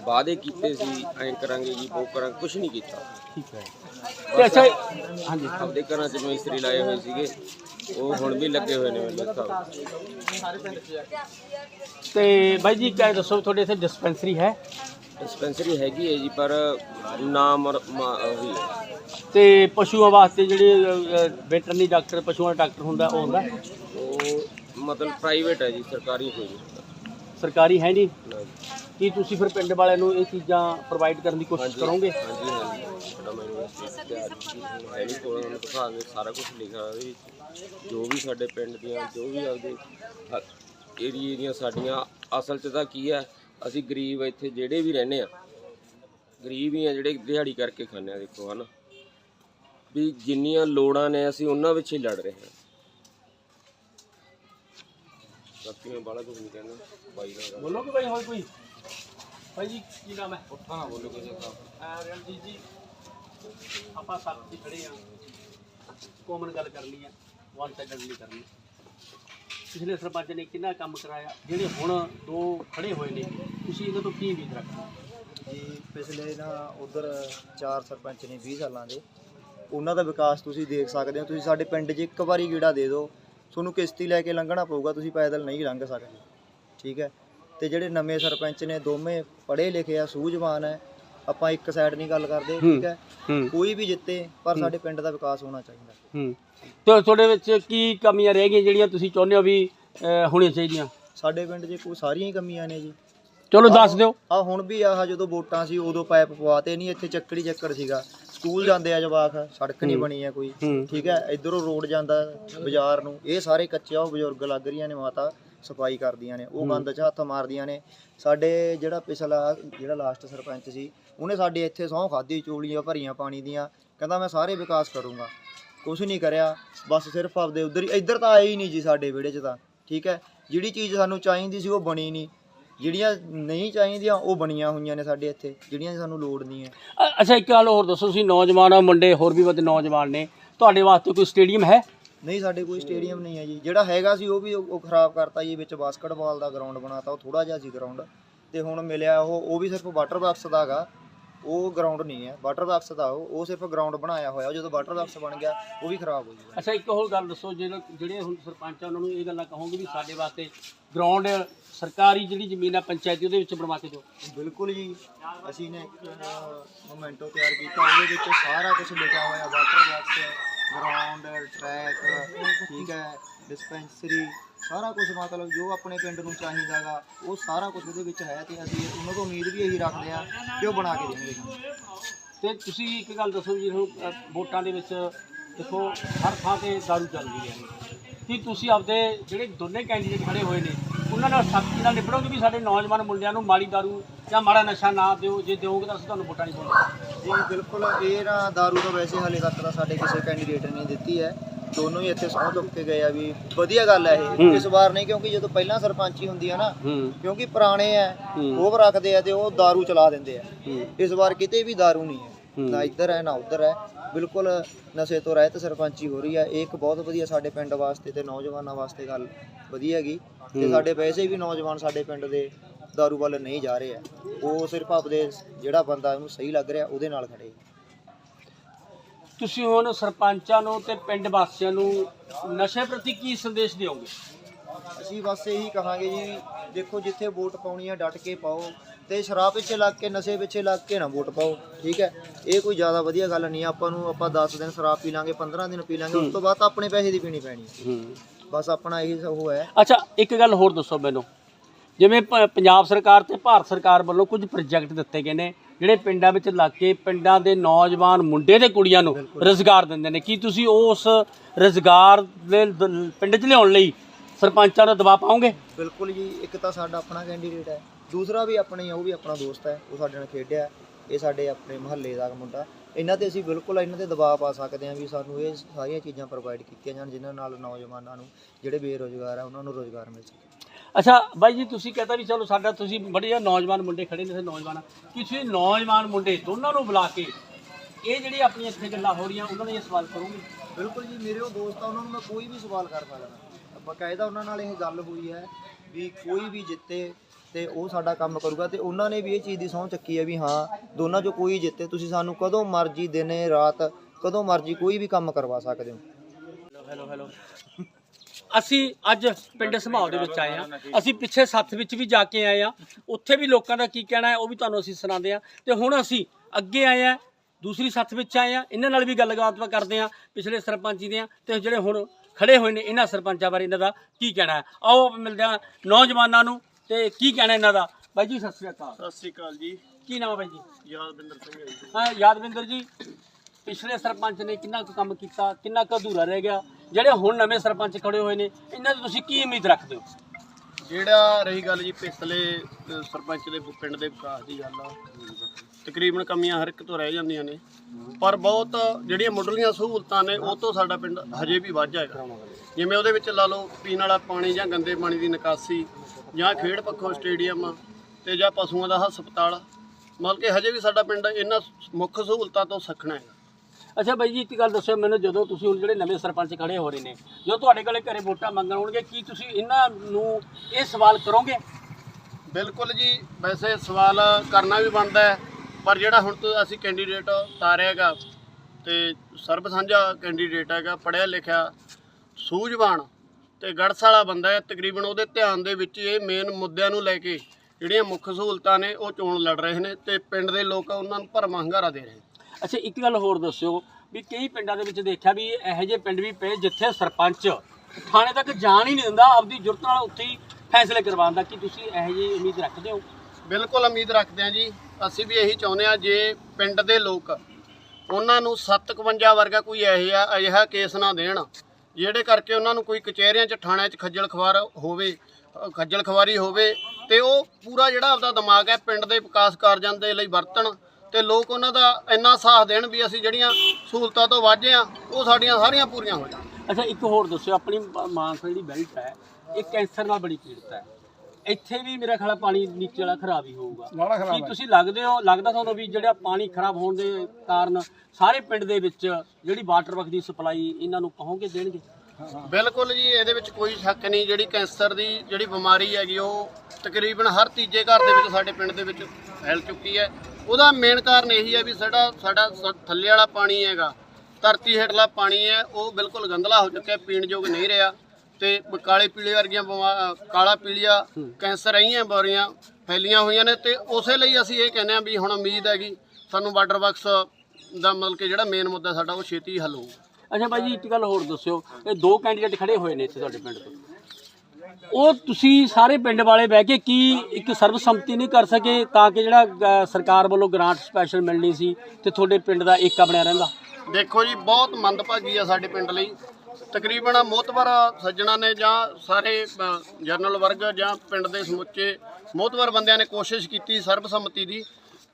ਵਾਅਦੇ ਕੀਤੇ ਸੀ ਐਂ ਕਰਾਂਗੇ ਜੀ ਉਹ ਕਰਾਂਗੇ ਕੁਝ ਨਹੀਂ ਕੀਤਾ। ਠੀਕ ਹੈ। ਤੇ ਅੱਛਾ। ਹਾਂਜੀ। ਆਪਦੇ ਘਰਾਂ 'ਚ ਮਿਸਤਰੀ ਲਾਏ ਹੋਏ ਸੀਗੇ। ਉਹ ਹੁਣ ਵੀ ਲੱਗੇ ਹੋਏ ਨੇ ਮੈਨੂੰ ਲੱਗਦਾ ਤੇ ਬਾਈ ਜੀ ਕਿਆ ਦੱਸੋ ਤੁਹਾਡੇ ਇੱਥੇ ਡਿਸਪੈਂਸਰੀ ਹੈ? ਡਿਸਪੈਂਸਰੀ ਹੈਗੀ ਹੈ ਜੀ ਪਰ ਨਾਮ ਉਹੀ ਹੈ। ਤੇ ਪਸ਼ੂਆਂ ਵਾਸਤੇ ਜਿਹੜੇ ਵੈਟਰਨਰੀ ਡਾਕਟਰ ਪਸ਼ੂਆਂ ਦਾ ਡਾਕਟਰ ਹੁੰਦਾ ਉਹ ਹੁੰਦਾ ਉਹ ਮਤਲਬ ਪ੍ਰਾਈਵੇਟ ਹੈ ਜੀ ਸਰਕਾਰੀ ਕੋਈ ਨਹੀਂ। ਸਰਕਾਰੀ ਹੈ ਨਹੀਂ ਨਾ ਜੀ। ਕੀ ਤੁਸੀਂ ਫਿਰ ਪਿੰਡ ਵਾਲਿਆਂ ਨੂੰ ਇਹ ਚੀਜ਼ਾਂ ਪ੍ਰੋਵਾਈਡ ਕਰਨ ਦੀ ਕੋਸ਼ਿਸ਼ ਕਰੋਗੇ ਹਾਂਜੀ ਹਾਂਜੀ ਸਾਡਾ ਕੀਤੀ ਹੈ ਨਹੀਂ ਕੋਲ ਉਹਨਾਂ ਨੂੰ ਦਿਖਾ ਕੇ ਸਾਰਾ ਕੁਝ ਲਿਖਿਆ ਉਹਦੇ ਵਿੱਚ ਜੋ ਵੀ ਸਾਡੇ ਪਿੰਡ ਦੀਆਂ ਜੋ ਵੀ ਆਪਦੇ ਏਰੀਏ ਦੀਆਂ ਸਾਡੀਆਂ ਅਸਲ 'ਚ ਤਾਂ ਕੀ ਹੈ ਅਸੀਂ ਗਰੀਬ ਇੱਥੇ ਜਿਹੜੇ ਵੀ ਰਹਿੰਦੇ ਆ ਗਰੀਬ ਹੀ ਆ ਜਿਹੜੇ ਦਿਹਾੜੀ ਕਰਕੇ ਖਾਂਦੇ ਆ ਦੇਖੋ ਹਨਾ। ਵੀ ਜਿੰਨੀਆਂ ਲੋੜਾਂ ਨੇ ਅਸੀਂ ਉਹਨਾਂ ਵਿੱਚ ਹੀ ਲੜ ਰਹੇ ਹਾਂ। ਬਾਕੀ ਮੈਂ ਬਾਲਾ ਕੁਝ ਨਹੀਂ ਕਹਿੰਦਾ ਬਾਈ ਨਾਲ ਗੱਲ ਬੋਲੋਗੇ ਭਾਈ ਹੋਰ ਕੋਈ? ਭਾਈ ਜੀ ਕੀ ਨਾਮ ਹੈ? ਉੱਠਾ ਨਾ ਬੋਲੋ ਕਿਸੇ ਦਾ ਅਹ ਰਣਜੀਤ ਜੀ ਆਪਾਂ ਸੱਤ ਦੀ ਖੜੇ ਆ ਕੋਮਨ ਗੱਲ ਕਰਨੀ ਹੈ ਵਨ ਸਾਈਡਡ ਨਹੀਂ ਕਰਨੀ। ਪਿਛਲੇ ਸਰਪੰਚ ਨੇ ਕਿੰਨਾ ਕੰਮ ਕਰਾਇਆ ਜਿਹੜੇ ਹੁਣ ਦੋ ਖੜੇ ਹੋਏ ਨੇ। ਤੁਸੀਂ ਇਹਨਾਂ ਤੋਂ ਕੀ ਉਮੀਦ ਰੱਖਦੇ ਹੋ? ਜੀ ਪਿਛਲੇ ਨਾ ਉਧਰ ਚਾਰ ਸਰਪੰਚ ਨੇ 20 ਸਾਲਾਂ ਦੇ ਉਹਨਾਂ ਦਾ ਵਿਕਾਸ ਤੁਸੀਂ ਦੇਖ ਸਕਦੇ ਹੋ ਤੁਸੀਂ ਸਾਡੇ ਪਿੰਡ 'ਚ ਇੱਕ ਵਾਰੀ ਗੀੜਾ ਦੇ ਦਿਓ ਤੁਹਾਨੂੰ ਕਿਸ਼ਤੀ ਲੈ ਕੇ ਲੰਘਣਾ ਪਊਗਾ ਤੁਸੀਂ ਪੈਦਲ ਨਹੀਂ ਲੰਘ ਸਕਦੇ ਠੀਕ ਹੈ? ਤੇ ਜਿਹੜੇ ਨਵੇਂ ਸਰਪੰਚ ਨੇ ਦੋਵੇਂ ਪੜ੍ਹੇ ਲਿਖੇ ਆ ਸੂਝਵਾਨ ਹੈ ਆਪਾਂ ਇੱਕ ਸਾਈਡ ਨਹੀਂ ਗੱਲ ਕਰਦੇ ਠੀਕ ਹੈ? ਕੋਈ ਵੀ ਜਿੱਤੇ ਪਰ ਸਾਡੇ ਪਿੰਡ ਦਾ ਵਿਕਾਸ ਹੋਣਾ ਚਾਹੀਦਾ। ਹੂੰ। ਤੇ ਤੁਹਾਡੇ ਵਿੱਚ ਕੀ ਕਮੀਆਂ ਰਹਿ ਗਈਆਂ ਜਿਹੜੀਆਂ ਤੁਸੀਂ ਚਾਹੁੰਦੇ ਹੋ ਵੀ ਹੋਣੀਆਂ ਚਾਹੀਦੀਆਂ? ਸਾਡੇ ਪਿੰਡ 'ਚ ਕੋਈ ਸਾਰੀਆਂ ਹੀ ਕਮੀਆਂ ਨੇ ਜੀ। ਚਲੋ ਦੱਸ ਦਿਓ। ਆ ਹੁਣ ਵੀ ਆਹ ਜਦੋਂ ਵੋਟਾਂ ਸੀ ਉਦੋਂ ਪਾਈਪ ਪਵਾਤੇ ਨਹੀਂ ਇੱਥੇ ਚੱਕੜੀ ਚੱਕਰ ਸੀਗਾ। ਸਕੂਲ ਜਾਂਦੇ ਆ ਜਵਾਕ ਸੜਕ ਨਹੀਂ ਬਣੀ ਆ ਕੋਈ। ਠੀਕ ਹੈ ਇਧਰੋਂ ਰੋਡ ਜਾਂਦਾ ਬਾਜ਼ਾਰ ਨੂੰ। ਇਹ ਸਾਰੇ ਕੱਚੇ ਆ ਉਹ ਬਜ਼ੁਰਗ ਲੱਗ ਰਹੀਆਂ ਨੇ ਮਾਤਾ ਸਫ਼ਾਈ ਕਰਦੀਆਂ ਨੇ। ਉਹ ਗੰਦ 'ਚ ਹੱਥ ਮਾਰਦੀਆਂ ਨੇ। ਸਾਡੇ ਜਿਹੜਾ ਪਿਛਲਾ ਜਿਹੜਾ ਲਾਸਟ ਸਰਪੰਚ ਸੀ ਉਹਨੇ ਸਾਡੇ ਇੱਥੇ ਸਹੁੰ ਖਾਦੀ ਚੋਲੀਆਂ ਭਰੀਆਂ ਪਾਣੀ ਦੀਆਂ। ਕਹਿੰਦਾ ਮੈਂ ਸਾਰੇ ਵਿਕਾਸ ਕਰੂੰਗਾ। ਕੁਝ ਨਹੀਂ ਕਰਿਆ। ਬਸ ਸਿਰਫ ਆਪਦੇ ਉਧਰ ਹੀ ਇੱਧਰ ਤਾਂ ਆਏ ਹੀ ਨਹੀਂ ਜੀ ਸਾਡੇ ਵਿਹੜੇ 'ਚ ਤਾਂ। ਠੀਕ ਹੈ ਜਿਹੜੀ ਚੀਜ਼ ਸਾਨੂੰ ਚਾਹੀਦੀ ਸੀ ਉਹ ਬਣੀ ਨਹੀਂ ਜਿਹੜੀਆਂ ਨਹੀਂ ਚਾਹੀਦੀਆਂ ਉਹ ਬਣੀਆਂ ਹੋਈਆਂ ਨੇ ਸਾਡੇ ਇੱਥੇ ਜਿਹੜੀਆਂ ਦੀ ਸਾਨੂੰ ਲੋੜ ਨਹੀਂ ਹੈ। ਅ- ਅੱਛਾ ਇੱਕ ਗੱਲ ਹੋਰ ਦੱਸੋ ਤੁਸੀਂ ਨੌਜਵਾਨ ਆ ਮੁੰਡੇ ਹੋਰ ਵੀ ਵੱਧ ਨੌਜਵਾਨ ਨੇ। ਤੁਹਾਡੇ ਵਾਸਤੇ ਕੋਈ ਸਟੇਡੀਅਮ ਹੈ? ਨਹੀਂ ਸਾਡੇ ਕੋਈ ਸਟੇਡੀਅਮ ਨਹੀਂ ਹੈ ਜੀ। ਜਿਹੜਾ ਹੈਗਾ ਸੀ ਉਹ ਵੀ ਉਹ ਉਹ ਖਰਾਬ ਕਰਤਾ ਜੀ ਵਿੱਚ ਬਾਸਕਟਬਾਲ ਦਾ ਗਰਾਊਂਡ ਬਣਾਤਾ ਉਹ ਥੋੜਾ ਜਿਹਾ ਸੀ ਗਰਾਊਂਡ ਤੇ ਹੁਣ ਮਿਲਿਆ ਉਹ ਉਹ ਵੀ ਸਿਰਫ ਵਾਟਰ ਬਾਕਸ ਦਾ ਹੈਗਾ। ਉਹ ਗਰਾਊਂਡ ਨਹੀਂ ਹੈ। ਵਾਟਰ ਬਾਕਸ ਦਾ ਉਹ ਉਹ ਸਿਰਫ ਗਰਾਊਂਡ ਬਣਾਇਆ ਹੋਇਆ। ਜਦੋਂ ਵਾਟਰ ਬਾਕਸ ਬਣ ਗਿਆ ਉਹ ਵੀ ਖਰਾਬ ਹੋ ਜਾਊਗਾ। ਅੱਛਾ ਇੱਕ ਹੋਰ ਗੱਲ ਦੱਸੋ ਜਿਹੜੇ ਜਿਹੜੇ ਹੁਣ ਸਰਪੰਚ ਆ ਉਹਨਾਂ ਨੂੰ ਇਹ ਗੱਲਾਂ ਕਹੋਗੇ ਵੀ ਸਾਡੇ ਵਾਸਤੇ ਗਰਾਊਂਡ ਸਰਕਾਰੀ ਜਿਹੜੀ ਜ਼ਮੀਨ ਆ ਪੰਚਾਇਤੀ ਉਹਦੇ ਵਿੱਚ ਬਣਵਾ ਕੇ ਦਿਓ। ਬਿਲਕੁਲ ਜੀ। ਅਸੀਂ ਨੇ ਇੱਕ ਮੋਮੈਂਟੋ ਤਿਆਰ ਕੀਤਾ। ਉਹਦੇ ਵਿੱਚ ਸਾਰਾ ਕੁਝ ਲਿਖਿਆ ਹੋਇਆ। ਵਾਟਰ ਬਾਕਸ ਗਰਾਊਂਡ ਟਰੈਕ ਠੀਕ ਹੈ। ਡਿਸਪੈਂਸਰੀ ਸਾਰਾ ਕੁਝ ਮਤਲਬ ਜੋ ਆਪਣੇ ਪਿੰਡ ਨੂੰ ਚਾਹੀਦਾਗਾ ਉਹ ਸਾਰਾ ਕੁਝ ਉਹਦੇ ਵਿੱਚ ਹੈ ਤੇ ਅਸੀਂ ਉਹਨਾਂ ਤੋਂ ਉਮੀਦ ਵੀ ਇਹੀ ਰੱਖਦੇ ਆ ਕਿ ਉਹ ਬਣਾ ਕੇ ਦੇਣਗੇ ਸਾਨੂੰ। ਤੇ ਤੁਸੀਂ ਇੱਕ ਗੱਲ ਦੱਸੋ ਜੀ ਹੁਣ ਵੋਟਾਂ ਦੇ ਵਿੱਚ ਦੇਖੋ ਹਰ ਥਾਂ ਤੇ ਦਾਰੂ ਚੱਲਦੀ ਹੈ। ਕੀ ਤੁਸੀਂ ਆਪਦੇ ਜਿਹੜੇ ਦੋਨੇ ਕੈਂਡੀਡੇਟ ਖੜੇ ਹੋਏ ਨੇ ਉਹਨਾਂ ਨਾਲ ਸਖਤੀ ਨਾਲ ਨਿਬੜੋਗੇ ਵੀ ਸਾਡੇ ਨੌਜਵਾਨ ਮੁੰਡਿਆਂ ਨੂੰ ਮਾੜੀ ਦਾਰੂ ਜਾਂ ਮਾੜਾ ਨਸ਼ਾ ਨਾ ਦਿਓ ਜੇ ਦਿਓਗੇ ਤਾਂ ਅਸੀਂ ਤੁਹਾਨੂੰ ਵੋਟਾਂ ਨਹੀਂ ਪਾਉਣਗੇ ਜੀ ਬਿਲਕੁਲ ਇਹ ਨਾ दारू ਤਾਂ ਵੈਸੇ ਹਾਲੇ ਤੱਕ ਤਾਂ ਸਾਡੇ ਕਿਸੇ ਕੈਂਡੀਡੇਟ ਨੇ ਦਿੱਤੀ ਹੈ। ਦੋਨੋਂ ਹੀ ਇੱਥੇ ਸਹੁੰ ਚੁੱਕ ਕੇ ਗਏ ਆ ਵੀ ਵਧੀਆ ਗੱਲ ਹੈ ਇਹ ਇਸ ਵਾਰ ਨਹੀਂ ਕਿਉਂਕਿ ਜਦੋਂ ਪਹਿਲਾਂ ਸਰਪੰਚੀ ਹੁੰਦੀ ਹੈ ਨਾ ਹੂੰ ਕਿਉਂਕਿ ਪੁਰਾਣੇ ਆ ਉਹ ਰੱਖਦੇ ਆ ਤੇ ਉਹ दारू ਚਲਾ ਦਿੰਦੇ ਆ ਇਸ ਵਾਰ ਕਿਤੇ ਵੀ दारू ਨਹੀਂ ਹੈ ਨਾ ਇੱਧਰ ਹੈ ਨਾ ਉੱਧਰ ਹੈ ਬਿਲਕੁਲ ਨਸ਼ੇ ਤੋਂ ਰਹਿਤ ਸਰਪੰਚੀ ਹੋ ਰਹੀ ਹੈ ਇਹ ਇੱਕ ਬਹੁਤ ਵਧੀਆ ਸਾਡੇ ਪਿੰਡ ਵਾਸਤੇ ਤੇ ਨੌਜਵਾਨਾਂ ਵਾਸਤੇ ਗੱਲ ਵਧੀਆ ਹੈਗੀ ਤੇ ਸਾਡੇ ਵੈਸੇ ਵੀ ਨੌਜਵਾਨ ਸਾਡੇ ਪਿੰਡ ਦੇ दारू ਵੱਲ ਨਹੀਂ ਜਾ ਰਹੇ ਆ ਉਹ ਸਿਰਫ ਆਪਦੇ ਜਿਹੜਾ ਬੰਦਾ ਉਹਨੂੰ ਸਹੀ ਲੱਗ ਰਿਹਾ ਉਹਦੇ ਨਾਲ ਖੜੇ ਆ। ਤੁਸੀਂ ਹੁਣ ਸਰਪੰਚਾਂ ਨੂੰ ਤੇ ਪਿੰਡ ਵਾਸੀਆਂ ਨੂੰ ਨਸ਼ੇ ਪ੍ਰਤੀ ਕੀ ਸੰਦੇਸ਼ ਦਿਓਗੇ? ਅਸੀਂ ਬਸ ਇਹੀ ਕਹਾਂਗੇ ਜੀ ਦੇਖੋ ਜਿੱਥੇ ਵੋਟ ਪਾਉਣੀ ਹੈ ਡਟ ਕੇ ਪਾਓ ਤੇ ਸ਼ਰਾਬ ਪਿੱਛੇ ਲੱਗ ਕੇ ਨਸ਼ੇ ਪਿੱਛੇ ਲੱਗ ਕੇ ਨਾ ਵੋਟ ਪਾਓ ਠੀਕ ਹੈ? ਇਹ ਕੋਈ ਜ਼ਿਆਦਾ ਵਧੀਆ ਗੱਲ ਨਹੀਂ। ਆਪਾਂ ਨੂੰ ਆਪਾਂ 10 ਦਿਨ ਸ਼ਰਾਬ ਪੀ ਲਾਂਗੇ 15 ਦਿਨ ਪੀ ਲਾਂਗੇ ਉਸ ਤੋਂ ਬਾਅਦ ਤਾਂ ਆਪਣੇ ਪੈਸੇ ਦੀ ਪੀਣੀ ਪੈਣੀ ਹੂੰ। ਬਸ ਆਪਣਾ ਇਹੀ ਉਹ ਹੈ ਅੱਛਾ ਇੱਕ ਗੱਲ ਹੋਰ ਦੱਸੋ ਮੈਨੂੰ। ਜਿਵੇਂ ਪ- ਪੰਜਾਬ ਸਰਕਾਰ ਤੇ ਭਾਰਤ ਸਰਕਾਰ ਵੱਲੋਂ ਕੁਝ ਪ੍ਰੋਜੈਕਟ ਦਿੱਤੇ ਗਏ ਨੇ ਜਿਹੜੇ ਪਿੰਡਾਂ ਵਿੱਚ ਲੱਗ ਕੇ ਪਿੰਡਾਂ ਦੇ ਨੌਜਵਾਨ ਮੁੰਡੇ ਤੇ ਕੁੜੀਆਂ ਨੂੰ ਰੋਜ਼ਗਾਰ ਦਿੰਦੇ ਨੇ। ਕੀ ਤੁਸੀਂ ਉਸ ਰੋਜ਼ਗਾਰ ਦੇ ਦ- ਪਿੰਡ 'ਚ ਲਿਆਉਣ ਲਈ ਸਰਪੰਚਾਂ ਦਾ ਦਬਾਅ ਪਾਓਗੇ? ਬਿਲਕੁਲ ਜੀ ਇੱਕ ਤਾਂ ਸਾਡਾ ਆਪਣਾ ਕੈਂਡੀਡੇਟ ਹੈ। ਦੂਸਰਾ ਵੀ ਆਪਣੇ ਹੀ ਆ, ਉਹ ਵੀ ਆਪਣਾ ਦੋਸਤ ਹੈ ਉਹ ਸਾਡੇ ਨਾਲ ਖੇਡਿਆ ਇਹ ਸਾਡੇ ਆਪਣੇ ਮਹੱਲੇ ਦਾ ਮੁੰਡਾ। ਇਹਨਾਂ ਤੇ ਅਸੀਂ ਬਿਲਕੁਲ ਇਹਨਾਂ ਤੇ ਦਬਾਅ ਪਾ ਸਕਦੇ ਹਾਂ ਵੀ ਸਾਨੂੰ ਇਹ ਸਾਰੀਆਂ ਚੀਜ਼ਾਂ ਪ੍ਰੋਵਾਈਡ ਕੀਤੀਆਂ ਜਾਣ ਜਿਨ੍ਹਾਂ ਨਾਲ ਨੌਜਵਾਨਾਂ ਨੂੰ ਜਿਹੜੇ ਬੇਰੋਜ਼ਗਾਰ ਆ ਉਹਨਾਂ ਨੂੰ ਰੋਜ਼ਗਾਰ ਮਿਲ ਸਕੇ। ਅੱਛਾ ਬਾਈ ਜੀ ਤੁਸੀਂ ਕਹਤਾ ਵੀ ਚਲੋ ਸਾਡਾ ਤੁਸੀਂ ਬੜੇ ਨੌਜਵਾਨ ਮੁੰਡੇ ਖੜੇ ਨੇ ਇੱਥੇ ਨੌਜਵਾਨ ਕਿਸੇ ਨੌਜਵਾਨ ਮੁੰਡੇ ਦੋਨਾਂ ਨੂੰ ਬੁਲਾ ਕੇ ਇਹ ਜਿਹੜੀ ਆਪਣੀਆਂ ਇੱਥੇ ਗੱਲਾਂ ਹੋ ਰਹੀਆਂ ਉਹਨਾਂ ਨੂੰ ਇਹ ਸਵਾਲ ਕਰੋਗੇ? ਬਿਲਕੁਲ ਜੀ ਮੇਰੇ ਉਹ ਦੋਸਤ ਆ ਉਹਨਾਂ ਨੂੰ ਮੈਂ ਕੋਈ ਵੀ ਸਵਾਲ ਕਰ ਸਕਦਾ। ਬਕਾਇਦਾ ਉਹਨਾਂ ਨਾਲ ਇਹ ਗੱਲ ਹੋਈ ਹੈ ਵੀ ਕੋਈ ਵੀ ਜਿੱਤੇ ਤੇ ਉਹ ਸਾਡਾ ਕੰਮ ਕਰੂਗਾ ਤੇ ਉਹਨਾਂ ਨੇ ਵੀ ਇਹ ਚੀਜ਼ ਦੀ ਸਹੁੰ ਚੱਕੀ ਹੈ ਵੀ ਹਾਂ ਦੋਨਾਂ ਚੋਂ ਕੋਈ ਜਿੱਤੇ ਤੁਸੀਂ ਸਾਨੂੰ ਕਦੋਂ ਮਰਜ਼ੀ ਦਿਨੇ ਰਾਤ ਕਦੋਂ ਮਰਜ਼ੀ ਕੋਈ ਵੀ ਕੰਮ ਕਰਵਾ ਸਕਦੇ ਹੋ। ਹੈਲੋ ਹੈਲੋ ਅਸੀਂ ਅੱਜ ਪਿੰਡ ਸਮਾਲ ਦੇ ਵਿੱਚ ਆਏ ਆ ਅਸੀਂ ਪਿੱਛੇ ਸੱਥ ਵਿੱਚ ਵੀ ਜਾ ਕੇ ਆਏ ਆ ਉੱਥੇ ਵੀ ਲੋਕਾਂ ਦਾ ਕੀ ਕਹਿਣਾ ਹੈ ਉਹ ਵੀ ਤੁਹਾਨੂੰ ਅਸੀਂ ਸੁਣਾਉਂਦੇ ਆ ਤੇ ਹੁਣ ਅਸੀਂ ਅੱਗੇ ਆਏ ਆ ਦੂਸਰੀ ਸੱਥ ਵਿੱਚ ਆਏ ਆ ਇਹਨਾਂ ਨਾਲ ਵੀ ਗੱਲਬਾਤ ਕਰਦੇ ਆ ਪਿਛਲੇ ਸਰਪੰਚੀ ਦੇ ਆ ਤੇ ਜਿਹੜੇ ਹੁਣ ਖੜੇ ਹੋਏ ਨੇ ਇਹਨਾਂ ਸਰਪੰਚਾਂ ਬਾਰੇ ਇਹਨਾਂ ਦਾ ਕੀ ਕਹਿਣਾ ਹੈ? ਆਓ ਆਪਾਂ ਮਿਲਦੇ ਆ ਨੌਜਵਾਨਾਂ ਨੂੰ ਤੇ ਕੀ ਕਹਿਣਾ ਇਹਨਾਂ ਦਾ? ਬਾਈ ਜੀ ਸਤਿ ਸ੍ਰੀ ਅਕਾਲ। ਸਤਿ ਸ੍ਰੀ ਅਕਾਲ ਜੀ। ਕੀ ਨਾਮ ਹੈ ਬਾਈ ਜੀ? ਯਾਦਵਿੰਦਰ ਸਿੰਘ ਹੈ ਜੀ। ਹਾਂ ਯਾਦਵਿੰਦਰ ਜੀ ਪਿਛਲੇ ਸਰਪੰਚ ਨੇ ਕਿੰਨਾ ਕੁ ਕੰਮ ਕੀਤਾ ਕਿੰਨਾ ਕੁ ਅਧੂਰਾ ਰਹਿ ਗਿਆ? ਜਿਹੜੇ ਹੁਣ ਨਵੇਂ ਸਰਪੰਚ ਖੜੇ ਹੋਏ ਨੇ ਇਹਨਾਂ ਤੋਂ ਤੁਸੀਂ ਕੀ ਉਮੀਦ ਰੱਖਦੇ ਹੋ? ਜਿਹੜਾ ਰਹੀ ਗੱਲ ਜੀ ਪਿਛਲੇ ਅ, ਸਰਪੰਚ ਦੇ ਪਿੰਡ ਦੇ ਵਿਕਾਸ ਦੀ ਗੱਲ ਆ ਤਕਰੀਬਨ ਕਮੀਆਂ ਹਰ ਇੱਕ ਤੋਂ ਰਹਿ ਜਾਂਦੀਆਂ ਨੇ। ਪਰ ਬਹੁਤ ਜਿਹੜੀਆਂ ਮੁੱਢਲੀਆਂ ਸਹੂਲਤਾਂ ਨੇ ਉਹ ਤੋਂ ਸਾਡਾ ਪਿੰਡ ਹਜੇ ਵੀ ਵਾਧਾ ਹੈਗਾ। ਜਿਵੇਂ ਉਹਦੇ ਵਿੱਚ ਲਾ ਲਓ ਪੀਣ ਵਾਲਾ ਪਾਣੀ ਜਾਂ ਗੰਦੇ ਪਾਣੀ ਦੀ ਨਿਕਾਸੀ ਜਾਂ ਖੇਡ ਪੱਖੋਂ ਸਟੇਡੀਅਮ ਤੇ ਜਾਂ ਪਸ਼ੂਆਂ ਦਾ ਹਸਪਤਾਲ ਮਤਲਬ ਕਿ ਹਜੇ ਵੀ ਸਾਡਾ ਪਿੰਡ ਇਹਨਾਂ ਮੁੱਖ ਸਹੂਲਤਾਂ ਤੋਂ ਸੱਖਣਾ ਹੈ ਅੱਛਾ ਬਾਈ ਜੀ, ਇੱਕ ਗੱਲ ਦੱਸਿਓ ਮੈਨੂੰ, ਜਦੋਂ ਤੁਸੀਂ ਹੁਣ ਜਿਹੜੇ ਨਵੇਂ ਸਰਪੰਚ ਖੜੇ ਹੋ ਰਹੇ ਨੇ ਜਦੋਂ ਤੁਹਾਡੇ ਕੋਲੇ ਘਰੇ ਵੋਟਾਂ ਮੰਗਣ ਆਉਣਗੇ, ਕੀ ਤੁਸੀਂ ਇਹਨਾਂ ਨੂੰ ਇਹ ਸਵਾਲ ਕਰੋਗੇ? ਬਿਲਕੁਲ ਜੀ, ਵੈਸੇ ਸਵਾਲ ਕਰਨਾ ਵੀ ਬਣਦਾ ਹੈ, ਪਰ ਜਿਹੜਾ ਹੁਣ ਤੋਂ, ਅਸੀਂ ਕੈਂਡੀਡੇਟ ਉਤਾਰਿਆ ਹੈਗਾ ਤੇ ਸਰਬ ਸਾਂਝਾ ਕੈਂਡੀਡੇਟ ਹੈਗਾ, ਪੜ੍ਹਿਆ ਲਿਖਿਆ, ਸੂਝਵਾਨ ਤੇ ਗੜਸ ਵਾਲਾ ਬੰਦਾ ਹੈ, ਤਕਰੀਬਨ ਉਹਦੇ ਧਿਆਨ ਦੇ ਵਿੱਚ ਇਹ ਮੇਨ ਮੁੱਦਿਆਂ ਨੂੰ ਲੈ ਕੇ ਜਿਹੜੀਆਂ ਮੁੱਖ ਸਹੂਲਤਾਂ ਨੇ, ਉਹ ਚੋਣ ਲੜ ਰਹੇ ਨੇ ਤੇ ਪਿੰਡ ਦੇ ਲੋਕ ਉਹਨਾਂ ਨੂੰ ਭਰਵਾਂ ਹੰਗਾਰਾ ਦੇ ਰਹੇ ਨੇ। ਅੱਛਾ, ਇੱਕ ਗੱਲ ਹੋਰ ਦੱਸਿਓ ਵੀ ਕਈ ਪਿੰਡਾਂ ਦੇ ਵਿੱਚ ਦੇਖਿਆ ਵੀ ਇਹੋ ਜਿਹੇ ਪਿੰਡ ਵੀ ਪਏ ਜਿੱਥੇ ਸਰਪੰਚ ਥਾਣੇ ਤੱਕ ਜਾਣ ਹੀ ਨਹੀਂ ਦਿੰਦਾ, ਆਪਦੀ ਜੁਰਤ ਨਾਲ ਉੱਥੇ ਹੀ ਫੈਸਲੇ ਕਰਵਾਉਂਦਾ ਕਿ ਤੁਸੀਂ ਇਹੋ ਜਿਹੀ ਉਮੀਦ ਰੱਖਦੇ ਹੋ? ਬਿਲਕੁਲ ਉਮੀਦ ਰੱਖਦੇ ਹਾਂ ਜੀ। ਅਸੀਂ ਵੀ ਇਹੀ ਚਾਹੁੰਦੇ ਹਾਂ ਜੇ ਪਿੰਡ ਦੇ ਲੋਕ ਉਹਨਾਂ ਨੂੰ 751 ਵਰਗਾ ਕੋਈ ਇਹੋ ਜਿਹਾ ਅਜਿਹਾ ਕੇਸ ਨਾ ਦੇਣ, ਜਿਹੜੇ ਕਰਕੇ ਉਹਨਾਂ ਨੂੰ ਕੋਈ ਕਚਹਿਰੀਆਂ 'ਚ, ਥਾਣਿਆਂ 'ਚ ਖੱਜਲ ਖਵਾਰ ਹੋਵੇ, ਖੱਜਲ ਖਵਾਰੀ ਹੋਵੇ, ਤੇ ਉਹ ਪੂਰਾ ਜਿਹੜਾ ਆਪਦਾ ਦਿਮਾਗ ਹੈ, ਪਿੰਡ ਦੇ ਵਿਕਾਸ ਕਾਰਜਾਂ ਦੇ ਲਈ ਵਰਤਣ ਤੇ ਲੋਕ ਉਹਨਾਂ ਦਾ ਇੰਨਾ ਸਾਥ ਦੇਣ ਵੀ ਅਸੀਂ ਜਿਹੜੀਆਂ ਸਹੂਲਤਾਂ ਤੋਂ ਵਾਝੇ ਆ ਉਹ ਸਾਡੀਆਂ ਸਾਰੀਆਂ ਪੂਰੀਆਂ ਹੋ ਜਾਣ। ਅੱਛਾ ਇੱਕ ਹੋਰ ਦੱਸਿਓ ਆਪਣੀ ਮਾਨਸਾ ਜਿਹੜੀ ਬੈਲਟ ਹੈ ਇਹ ਕੈਂਸਰ ਨਾਲ ਬੜੀ ਪੀੜਤ ਹੈ। ਇੱਥੇ ਵੀ ਮੇਰਾ ਖਿਆਲ ਪਾਣੀ ਨੀਚੇ ਵਾਲਾ ਖਰਾਬ ਹੀ ਹੋਊਗਾ। ਕੀ ਤੁਸੀਂ ਲੱਗਦੇ ਹੋ ਲੱਗਦਾ ਤੁਹਾਨੂੰ ਵੀ ਜਿਹੜਾ ਪਾਣੀ ਖਰਾਬ ਹੋਣ ਦੇ ਕਾਰਨ ਸਾਰੇ ਪਿੰਡ ਦੇ ਵਿੱਚ ਜਿਹੜੀ ਵਾਟਰ ਵਰਕ ਦੀ ਸਪਲਾਈ ਇਹਨਾਂ ਨੂੰ ਕਹੋਗੇ ਦੇਣਗੇ? ਬਿਲਕੁਲ ਜੀ ਇਹਦੇ ਵਿੱਚ ਕੋਈ ਸ਼ੱਕ ਨਹੀਂ ਜਿਹੜੀ ਕੈਂਸਰ ਦੀ ਜਿਹੜੀ ਬਿਮਾਰੀ ਹੈਗੀ ਉਹ ਤਕਰੀਬਨ ਹਰ ਤੀਜੇ ਘਰ ਦੇ ਵਿੱਚ ਸਾਡੇ ਪਿੰਡ ਦੇ ਵਿੱਚ ਫੈਲ ਚੁੱਕੀ ਹੈ। ਉਹਦਾ ਮੇਨ ਕਾਰਨ ਇਹੀ ਹੈ ਵੀ ਸਾਡਾ ਸਾਡਾ ਸ- ਥੱਲੇ ਵਾਲਾ ਪਾਣੀ ਹੈਗਾ। ਧਰਤੀ ਹੇਠਲਾ ਪਾਣੀ ਹੈ, ਉਹ ਬਿਲਕੁਲ ਗੰਧਲਾ ਹੋ ਚੁੱਕਿਆ ਪੀਣ ਯੋਗ ਨਹੀਂ ਰਿਹਾ। ਤੇ ਬ- ਕਾਲੇ ਪੀਲੇ ਵਰਗੀਆਂ ਬਿਮਾ- ਕਾਲਾ ਪੀਲੀਆ, ਕੈਂਸਰ ਰਹੀਆਂ ਬਿਮਾਰੀਆਂ ਫੈਲੀਆਂ ਹੋਈਆਂ ਨੇ ਤੇ ਉਸੇ ਲਈ ਅਸੀਂ ਇਹ ਕਹਿੰਦੇ ਆ ਵੀ ਹੁਣ ਉਮੀਦ ਹੈਗੀ, ਸਾਨੂੰ ਵਾਟਰ ਬਾਕਸ ਦਾ ਮਤਲਬ ਕਿ ਜਿਹੜਾ ਮੇਨ ਮੁੱਦਾ ਸਾਡਾ ਉਹ ਛੇਤੀ ਹੱਲ ਹੋਊਗਾ ਅੱਛਾ ਭਾਈ ਜੀ ਇੱਕ ਗੱਲ ਹੋਰ ਦੱਸਿਓ, ਇਹ ਦੋ ਕੈਂਡੀਡੇਟ ਖੜੇ ਹੋਏ ਨੇ ਇੱਥੇ ਤੁਹਾਡੇ ਪਿੰਡ ਤੋਂ। ਉਹ ਤੁਸੀਂ ਸਾਰੇ ਪਿੰਡ ਵਾਲੇ ਬਹਿ ਕੇ ਕੀ ਇੱਕ ਸਰਬਸੰਮਤੀ ਨਹੀਂ ਕਰ ਸਕੇ ਤਾਂ ਕਿ ਜਿਹੜਾ ਅ, ਸਰਕਾਰ ਵੱਲੋਂ ਗ੍ਰਾਂਟ ਸਪੈਸ਼ਲ ਮਿਲਣੀ ਸੀ ਤੇ ਤੁਹਾਡੇ ਪਿੰਡ ਦਾ ਏਕਾ ਬਣਿਆ ਰਹਿੰਦਾ? ਦੇਖੋ ਜੀ ਬਹੁਤ ਮੰਦਭਾਗੀ ਆ ਸਾਡੇ ਪਿੰਡ ਲਈ। ਤਕਰੀਬਨ ਮੋਤਬਰ ਸੱਜਣਾ ਨੇ ਜਾਂ ਸਾਰੇ ਅ, ਜਰਨਲ ਵਰਗ ਜਾਂ ਪਿੰਡ ਦੇ ਸਮੁੱਚੇ ਮੋਤਬਰ ਬੰਦਿਆਂ ਨੇ ਕੋਸ਼ਿਸ਼ ਕੀਤੀ ਸਰਬਸੰਮਤੀ ਦੀ